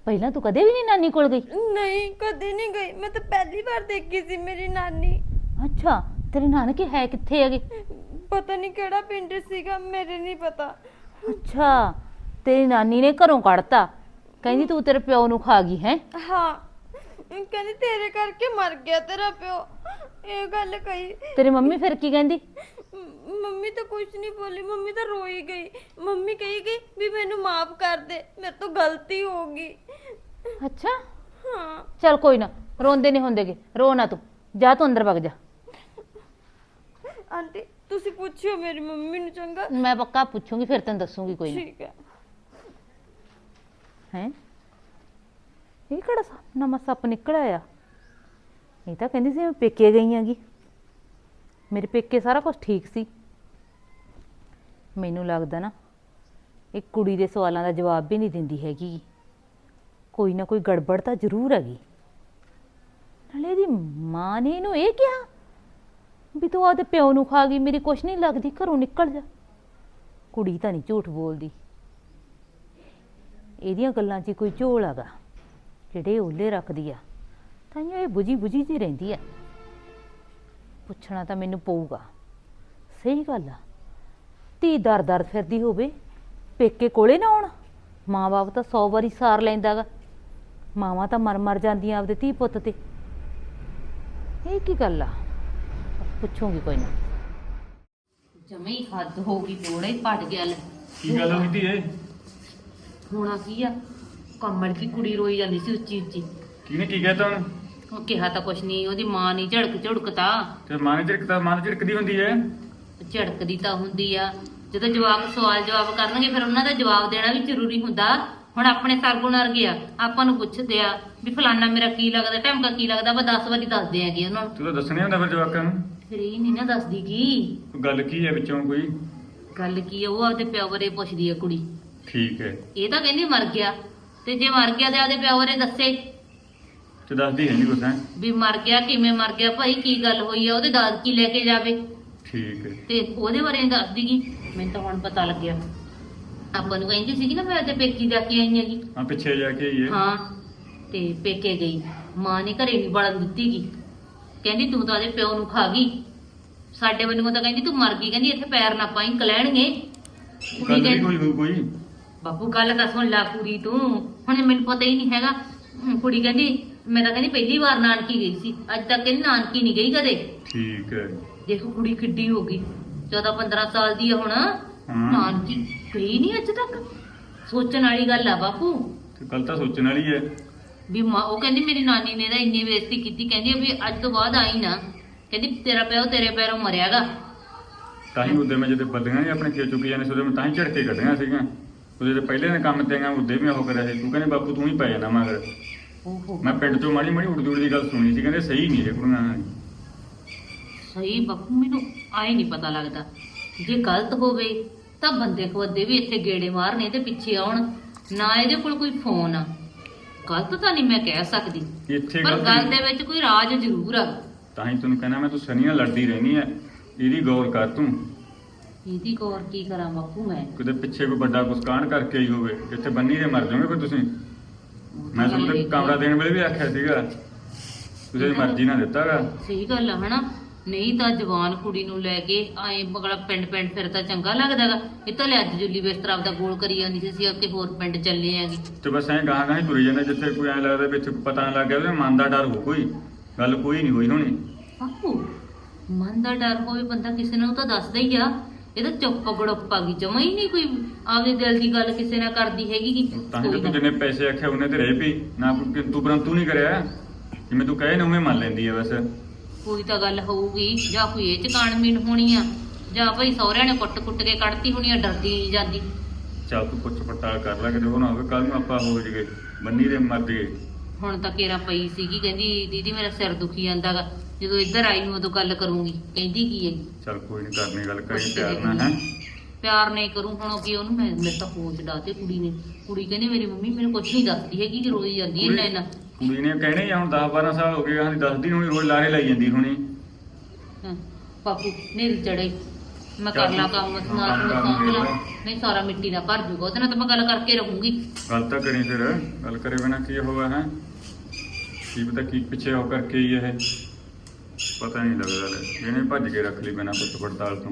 ਪਹਿਲਾਂ ਤੂੰ ਕਦੇ ਵੀ ਨਹੀਂ ਨਾਨੀ ਕੋਲ ਗਈ? ਨਹੀਂ ਕਦੇ ਨਹੀਂ ਗਈ। ਮੈਂ ਤਾਂ ਪਹਿਲੀ ਵਾਰ ਦੇਖੀ ਸੀ ਮੇਰੀ ਨਾਨੀ। ਅੱਛਾ ਤੇਰੇ ਨਾਨਕੇ ਹੈ ਕਿੱਥੇ ਹੈਗੇ? ਪਤਾ ਨਹੀਂ ਕਿਹੜਾ ਪਿੰਡ ਸੀਗਾ ਮੇਰੇ ਨਹੀਂ ਪਤਾ। ਅੱਛਾ ਤੇਰੀ ਨਾਨੀ ਨੇ ਘਰੋਂ ਕੱਢਤਾ। ਕਹਿੰਦੀ ਤੂੰ ਤੇਰੇ ਪਿਓ ਨੂੰ ਖਾ ਗਈ ਹੈ? ਹਾਂ ਕਹਿੰਦੀ ਤੇਰੇ ਕਰਕੇ ਮਰ ਗਿਆ ਤੇਰਾ ਪਿਓ। ਇਹ ਗੱਲ ਕਹੀ। ਤੇਰੀ ਮੰਮੀ ਫਿਰ ਕੀ ਕਹਿੰਦੀ? ਮ- ਮੰਮੀ ਤਾਂ ਕੁਝ ਨਹੀਂ ਬੋਲੀ ਮੰਮੀ ਤਾਂ ਰੋਈ ਗਈ। ਮੰਮੀ ਕਹੀ ਗਈ ਵੀ ਮੈਨੂੰ ਮਾਫ ਕਰ ਦੇ ਮੇਰੇ ਤੋਂ ਗਲਤੀ ਹੋ ਗਈ। ਅੱਛਾ? ਹਾਂ। ਚੱਲ ਕੋਈ ਨਾ ਰੋਂਦੇ ਨਹੀਂ ਹੁੰਦੇਗੇ। ਰੋ ਨਾ ਤੂੰ ਜਾ ਤੂੰ ਅੰਦਰ ਵਗ ਜਾ। ਆਂਟੀ ਤੁਸੀਂ ਪੁੱਛਿਓ ਮੇਰੀ ਮੰਮੀ ਨੂੰ ਚੰਗਾ। ਮੈਂ ਪੱਕਾ ਪੁੱਛੂੰਗੀ ਫਿਰ ਤੈਨੂੰ ਦੱਸੂਗੀ ਕੋਈ ਨਾ। ਠੀਕ ਹੈ। ਹੈ? ਇਹ ਕਿਹੜਾ ਸੱਪ- ਨਵਾਂ ਸੱਪ ਨਿਕਲਿਆ ਆ ਇਹ ਤਾਂ ਕਹਿੰਦੀ ਸੀ ਮੈਂ ਪੇਕੇ ਗਈ ਆਂਗੀ ਮੇਰੇ ਪੇਕੇ ਸਾਰਾ ਕੁਝ ਠੀਕ ਸੀ। ਮੈਨੂੰ ਲੱਗਦਾ ਨਾ ਇਹ ਕੁੜੀ ਦੇ ਸਵਾਲਾਂ ਦਾ ਜਵਾਬ ਵੀ ਨਹੀਂ ਦਿੰਦੀ ਹੈਗੀ। ਕੋਈ ਨਾ ਕੋਈ ਗੜਬੜ ਤਾਂ ਜ਼ਰੂਰ ਹੈਗੀ। ਨਾਲੇ ਇਹਦੀ ਮਾਂ ਨੇ ਇਹਨੂੰ ਇਹ ਕਿਹਾ ਵੀ ਤੂੰ ਆਪਦੇ ਪਿਓ ਨੂੰ ਖਾ ਗਈ, ਮੇਰੀ ਕੁਛ ਨਹੀਂ ਲੱਗਦੀ, ਘਰੋਂ ਨਿਕਲ ਜਾ। ਕੁੜੀ ਤਾਂ ਨਹੀਂ ਝੂਠ ਬੋਲਦੀ। ਇਹਦੀਆਂ ਗੱਲਾਂ 'ਚ ਕੋਈ ਝੋਲ ਹੈਗਾ, ਜਿਹੜੇ ਓਲੇ ਰੱਖਦੀ ਆ, ਤਾਂ ਇਹ ਬੁਝੀ ਬੁਝੀ ਜੀ ਰਹਿੰਦੀ ਆ। ਪੁੱਛਣਾ ਤਾਂ ਮੈਨੂੰ ਪਊਗਾ। ਸਹੀ ਗੱਲ ਆ। ਧੀ ਦਰ ਦਰ ਫਿਰਦੀ ਹੋਵੇ, ਪੇਕੇ ਕੋਲੇ ਨਾ ਆਉਣ। ਮਾਂ-ਬਾਪ ਤਾਂ 100 ਵਾਰੀ ਸਾਰ ਲੈਂਦਾਗਾ। ਮਾਵਾਂ ਤਾਂ ਮਰ ਮਰ ਜਾਂਦੀਆਂ ਆਪਦੇ ਧੀ ਪੁੱਤ ਤੇ। ਇਹ ਕੀ ਗੱਲ ਆ? ਪੁੱਛੂਗੀ ਕੋਈ ਨਾ। ਜਮਈ ਹੱਦ ਹੋ ਗਈ ਦੋੜੇ ਪੜ ਗਿਆ ਲੈ। ਕੀ ਗੱਲ ਹੋਈ ਤੀ ਏ ਹੋਣਾ ਕੀ ਆ? ਕਮਲ ਦੀ ਕੁੜੀ ਰੋਈ ਜਾਂਦੀ ਸੀ ਉੱਚੀ ਉੱਚੀ। ਕਿਹਨੇ ਕੀ ਕਹਿਤਾ ਉਹਨੂੰ? ਉਹ ਕਿਹਾ ਤਾਂ ਕੁਛ ਨਹੀਂ ਉਹਦੀ ਮਾਂ ਨਹੀਂ ਝੜਕ ਝੜਕਤਾ ਤੇ ਮਾਂ ਨੇ ਝਿੜਕਦਾ ਮਾਂ ਨੇ ਝਿੜਕਦੀ ਹੁੰਦੀ ਏ ਝੜਕਦੀ ਤਾਂ ਹੁੰਦੀ ਆ। ਜਦੋਂ ਜਵਾਬ ਸਵਾਲ ਜਵਾਬ ਕਰਨਗੇ ਫਿਰ ਉਹਨਾਂ ਦਾ ਜਵਾਬ ਦੇਣਾ ਵੀ ਜ਼ਰੂਰੀ ਹੁੰਦਾ। ਹੁਣ ਆਪਣੇ ਸਰਗੁਣ ਵਰਗੇ ਆ ਆਪਾਂ ਨੂੰ ਪੁੱਛਦੇ ਆ ਵੀ ਫਲਾਨਾ ਮੇਰਾ ਕੀ ਲੱਗਦਾ ਢਮਕਾ ਕੀ ਲੱਗਦਾ ਆਪਾਂ 10 ਵਾਰੀ ਦੱਸਦੇ ਆਗੇ ਉਹਨਾਂ ਨੂੰ। ਤੂੰ ਤਾਂ ਦੱਸਣੇ ਹੁੰਦਾ ਫਿਰ ਜਵਾਕਾਂ ਨੂੰ। ਫਿਰ ਇਹ ਨਹੀਂ ਨਾ ਦੱਸਦੀ ਕੀ? ਗੱਲ ਕੀ ਹੈ ਵਿੱਚੋਂ ਕੋਈ? ਗੱਲ ਕੀ ਆ ਉਹ ਆਪਦੇ ਪਿਓ ਬਾਰੇ ਪੁੱਛਦੀ ਆ ਕੁੜੀ। ਠੀਕ ਹੈ। ਇਹ ਤਾਂ ਕਹਿੰਦੀ ਮਰ ਗਿਆ। ਤੇ ਜੇ ਮਰ ਗਿਆ ਤੇ ਆਪਦੇ ਪਿਓ ਬਾਰੇ ਦੱਸੇ। ਤੇ ਦੱਸਦੀ ਹੈ ਨਹੀਂ ਕੁਛ ਹੈ? ਵੀ ਮਰ ਗਿਆ ਕਿਵੇਂ ਮਰ ਗਿਆ ਭਾਈ ਕੀ ਗੱਲ ਹੋਈ ਆ ਉਹਦੇ ਦਾਦ ਕੀ ਲੈ ਕੇ ਜਾਵੇ? ਠੀਕ ਹੈ। ਤੇ ਉਹਦੇ ਬਾਰੇ ਦੱਸ ਦੀਗੀ ਮੈਨੂੰ ਤਾਂ ਹੁਣ ਪਤਾ ਲੱਗਿਆ। ਆਪਾਂ ਨੂੰ ਕਹਿੰਦੀ ਸੀਗੀ ਨਾ ਮੈਂ ਤੇ ਪੇਕੀ ਜਾ ਕੇ ਆਈ ਹੈਗੀ। ਹਾਂ ਪਿੱਛੇ ਜਾ ਕੇ ਆਈਏ ਹਾਂ। ਤੇ ਪੇਕੇ ਗਈ। ਮਾਂ ਨੇ ਘਰੇ ਨਹੀਂ ਵੜਨ ਦਿੱਤੀਗੀ ਕਹਿੰਦੀ ਤੂੰ ਤਾਂ ਉਹਦੇ ਪਿਓ ਨੂੰ ਖਾ ਗਈ। ਸਾਡੇ ਵੱਲੋਂ ਤਾਂ ਕਹਿੰਦੀ ਤੂੰ ਮਰ ਗਈ। ਕਹਿੰਦੀ ਇੱਥੇ ਪੈਰ ਨਾ ਪਾਈ ਕਲੈਣਗੇ। ਕੁੜੀ ਗੱਲ ਵੀ ਕਹਿੰਦੀ ਕੋਈ ਹੋਊ ਕੋਈ। ਬਾਪੂ ਗੱਲ ਤਾਂ ਸੁਣ ਲੈ ਪੂਰੀ ਤੂੰ। ਹੁਣ ਮੈਨੂੰ ਪਤਾ ਹੀ ਨਹੀਂ ਹੈਗਾ। ਹਮ, ਕੁੜੀ ਕਹਿੰਦੀ ਮੈਂ ਤਾਂ ਕਹਿੰਦੀ ਪਹਿਲੀ ਵਾਰ ਨਾਨਕੀ ਗਈ ਸੀ। ਅੱਜ ਤੱਕ ਕਹਿੰਦੀ ਨਾਨਕੀ ਨਹੀਂ ਗਈ ਕਦੇ। ਠੀਕ ਹੈ। ਦੇਖੋ ਕੁੜੀ ਕਿੱਡੀ ਹੋ ਗਈ। 14 15 ਸਾਲ ਦੀ ਆ ਹੁਣ। ਹਾਂ। ਨਾਨਕੀ ਗਈ ਨਹੀਂ ਅੱਜ ਤੱਕ। ਸੋਚਣ ਵਾਲੀ ਗੱਲ ਆ ਬਾਪੂ। ਤੇ ਗੱਲ ਤਾਂ ਸੋਚਣ ਵਾਲੀ ਹੈ। ਵੀ ਮਾਂ ਉਹ ਕਹਿੰਦੀ ਮੇਰੀ ਨਾਨੀ ਨੇ ਤਾਂ ਇੰਨੀ ਬੇਇੱਜ਼ਤੀ ਕੀਤੀ ਕਹਿੰਦੀ ਵੀ ਅੱਜ ਤੋਂ ਬਾਅਦ ਆਈ ਨਾ ਕਹਿੰਦੀ ਤੇਰਾ ਪਿਓ ਤੇਰੇ ਪੈਰੋਂ ਮਰਿਆਗਾ। ਤਾਂ ਹੀ ਉਹਦੇ ਮੈਂ ਜਦੋਂ ਬੱਲੀਆਂ ਨੇ ਆਪਣੇ ਖੇ ਚੁੱਕੀ ਜਾਂਦੇ ਸੀ ਉਹਦੇ ਮੈਂ ਤਾਂ ਹੀ ਝੜਕੇ ਕੱਢੀਆਂ ਸੀਗੀਆਂ। ਉਹਦੇ ਤੇ ਪਹਿਲੇ ਨੇ ਕੰਮ ਤੇ ਗਾ ਉਹਦੇ ਵੀ ਉਹ ਕਰਿਆ ਸੀ ਤੂੰ ਕਹਿੰਦੇ ਬਾਪੂ ਤੂੰ ਹੀ ਪੈ ਜਾਣਾ ਮਗਰ। ਓਹੋ। ਮੈਂ ਪਿੰਡ ਚੋਂ ਮਾੜੀ ਮਾੜੀ ਉੜਦੀ ਉੜਦੀ ਗੱਲ ਸੁਣੀ ਸੀ ਕਹਿੰਦੇ ਸਹੀ ਨਹੀਂ ਇਹ ਕੁੜੀਆਂ ਸਹੀ ਬਾਪੂ ਮੈਨੂੰ ਆਏ ਨਹੀਂ ਪਤਾ ਲੱਗਦਾ। ਜੇ ਗਲਤ ਹੋਵੇ ਤਾਂ ਬੰਦੇ ਖਵੱਦੇ ਵੀ ਇੱਥੇ ਗੇੜੇ ਮਾਰਨੇ ਤੇ ਪਿੱਛੇ ਆਉਣ। ਨਾ ਇਹਦੇ ਕੋਲ ਕੋਈ ਫੋਨ ਆ। ਗਲਤ ਤਾਂ ਨਹੀਂ ਮੈਂ ਕਹਿ ਸਕਦੀ। ਇੱਥੇ ਪਰ ਗੱਲ ਦੇ ਵਿੱਚ ਕੋਈ ਰਾਜ ਜ਼ਰੂਰ ਆ। ਤਾਂ ਹੀ ਤੈਨੂੰ ਕਹਿਣਾ ਮੈਂ ਤੂੰ ਸਨੀ ਨਾਲ ਲੜਦੀ ਰਹਿਣੀ ਐ ਇਹਦੀ ਗੌਰ ਕਰ ਤੂੰ। ਇਹਦੀ ਗੌਰ ਕੀ ਕਰਾਂ ਬਾਪੂ ਮੈਂ? ਕਿਤੇ ਪਿੱਛੇ ਕੋਈ ਵੱਡਾ ਕਾਂਡ ਕਰਕੇ ਹੀ ਹੋਵੇ ਇੱਥੇ ਬੰਨੀ ਦੇ ਮਰ ਜਾਓਗੇ ਕੋਈ ਤੁਸੀਂ? ਮੈਂ ਤੁਹਾਨੂੰ। ਕਮਰਾ ਦੇਣ ਵੇਲੇ ਵੀ ਆਖਿਆ ਸੀਗਾ। ਤੁਸੀਂ ਮਰਜ਼ੀ ਨਾਲ ਦਿੱਤਾਗਾ ਸਹੀ ਗੱਲ ਆ ਹਨਾ? ਨਹੀਂ ਤਾਂ ਜਵਾਨ ਕੁੜੀ ਨੂੰ ਲੈ ਕੇ ਆਏ ਬਗਲਾ ਪਿੰਡ ਪਿੰਡ ਫਿਰ ਤਾਂ ਚੰਗਾ ਲੱਗਦਾਗਾ। ਇਹ ਤਾਂ ਲੈ ਅੱਜ ਜੁੱਲੀ ਬਿਸਤਰਾ ਆਪਦਾ ਗੋਲ ਕਰੀ ਜਾਂਦੀ ਸੀ ਅਸੀਂ ਅੱਗੇ ਹੋਰ ਪਿੰਡ ਚੱਲੇ ਆਂਗੇ। ਤੇ ਬਸ ਐਂ ਗਾਹਾਂ ਗਾਹਾਂ ਹੀ ਤੁਰੀ ਜਾਂਦੇ ਜਿੱਥੇ ਕੋਈ ਐਂ ਲੱਗਦਾ ਵਿੱਚ ਪਤਾ ਨਾ ਲੱਗ ਗਿਆ ਉਹਦੇ ਮਨ ਦਾ ਡਰ ਹੋ ਕੋਈ। ਗੱਲ ਕੋਈ ਨਹੀਂ ਹੋਈ ਹੋਣੀ। ਬਾਪੂ ਮਨ ਦਾ ਡਰ ਹੋਵੇ ਬੰਦਾ ਕਿਸੇ ਨੂੰ ਤਾਂ ਦੱਸਦਾ ਹੀ ਆ। ਇਹ ਤਾਂ ਚੁੱਪ ਗੜੁੱਪ ਆ ਗਈ ਜਮਾ ਹੀ ਨਹੀਂ ਕੋਈ ਆਪਦੇ ਦਿਲ ਦੀ ਗੱਲ ਕਿਸੇ ਨਾਲ ਕਰਦੀ ਹੈਗੀ ਗੀ। ਤਾਂ ਕੋਈ ਤਾਂ ਤੂੰ ਨਾ। ਜਿੰਨੇ ਪੈਸੇ ਆਖਿਆ ਉਹਨੇ ਤੇ ਰਹਿ ਪਈ ਨਾ ਕੋਈ ਕਿੰਤੂ ਪਰੰਤੂ ਨਹੀਂ ਕਰਿਆ। ਜਿਵੇਂ ਤੂੰ ਕਹੇ ਨਾ ਉਵੇਂ ਮੰਨ ਲੈਂਦੀ ਹੈ ਬਸ। ਕੋਈ ਤਾਂ ਗੱਲ ਹੋਊਗੀ ਜਾਂ ਕੋਈ ਇਹ ਚ ਕਾਣਮੀਨ ਹੋਣੀ ਆ ਜਾਂ ਭਈ ਸਹੁਰਿਆਂ ਨੇ ਕੁੱਟ-ਕੁੱਟ ਕੇ ਕੱਢਤੀ ਹੋਣੀ ਆ ਡਰਦੀ ਨਹੀਂ ਜਾਂਦੀ। ਚੱਲ ਤੂੰ ਪੁੱਛ ਪੜਤਾਲ ਕਰ ਲੈ ਕਿਤੇ ਉਹ ਨਾ ਹੋਵੇ ਕੱਲ ਨੂੰ ਆਪਾਂ ਹੋ ਜਗੇ ਬੰਨੀ ਦੇ ਮਰ ਜਗੇ ਹੁਣ ਤਾਂ ਕੇਰਾ ਪਈ ਸੀਗੀ ਕਹਿੰਦੀ ਦੀਦੀ ਮੇਰਾ ਸਿਰ ਦੁਖੀ ਜਾਂਦਾਗਾ ਜਦੋਂ ਇੱਧਰ ਆਈ ਨੂੰ ਉਦੋਂ ਗੱਲ ਕਰੂੰਗੀ। ਕਹਿੰਦੀ ਕੀ ਹੈ ਚੱਲ ਕੋਈ ਨਹੀਂ ਕਰਨੀ ਗੱਲ ਕਰੀ ਪਿਆਰ ਨਾਲ ਹੈ? ਪਿਆਰ ਨਹੀਂ ਕਰੂੰ ਹੁਣ ਉਹ ਕੀ ਉਹਨੂੰ ਮੈਂ ਮੇਰੇ ਤਾਂ ਹੋਸ਼ ਡਾਤੇ ਕੁੜੀ ਨੇ। ਕੁੜੀ ਕਹਿੰਦੀ ਮੇਰੀ ਮੰਮੀ ਮੈਨੂੰ ਕੁਝ ਨਹੀਂ ਦੱਸਦੀ ਹੈਗੀ ਕਿ ਰੋਈ ਜਾਂਦੀ ਹੈ ਇੰਨਾ ਇੰਨਾ। ਕੁੜੀ ਨੇ ਕਹਿਣੇ ਜਾਂ ਹੁਣ 10 12 ਸਾਲ ਹੋ ਗਏ ਹਾਂ ਦੱਸਦੀ ਨੀ ਹੋਣੀ ਰੋਜ਼ ਲਾਰੇ ਲਾਈ ਜਾਂਦੀ ਹੋਣੀ। ਹਾਂ, ਬਾਪੂ ਨੀਲ ਚੜੇ। ਮੈਂ ਚੱਲ ਕਰ ਲਾ ਤੂੰ ਕੰਮ ਕੰਮ ਸਮਾਨ ਨੂੰ ਕਰ ਸਾਂਭ ਲਾ। ਲੈ। ਨਹੀਂ ਸਾਰਾ ਮਿੱਟੀ ਦਾ ਭਰ ਜੂਗਾ ਉਹਦੇ ਨਾਲ ਤਾਂ ਮੈਂ ਗੱਲ ਕਰਕੇ ਰਹੂੰਗੀ। ਗੱਲ ਤਾਂ ਕਰੀ ਫਿਰ ਗੱਲ ਕਰੇ ਬਿਨਾ ਕੀ ਹੋਇਆ ਹੈ? ਕੀ ਪਤਾ ਕੀ ਪਿੱਛੇ ਹੋ ਕਰਕੇ ਹੀ ਇਹ। ਪਤਾ ਨਹੀਂ ਲੱਗਦਾ ਲੈ ਇਹਨੇ ਭੱਜ ਕੇ ਰੱਖ ਲਈ ਬਿਨਾ ਪੁੱਛ ਪੜਤਾਲ ਤੋਂ।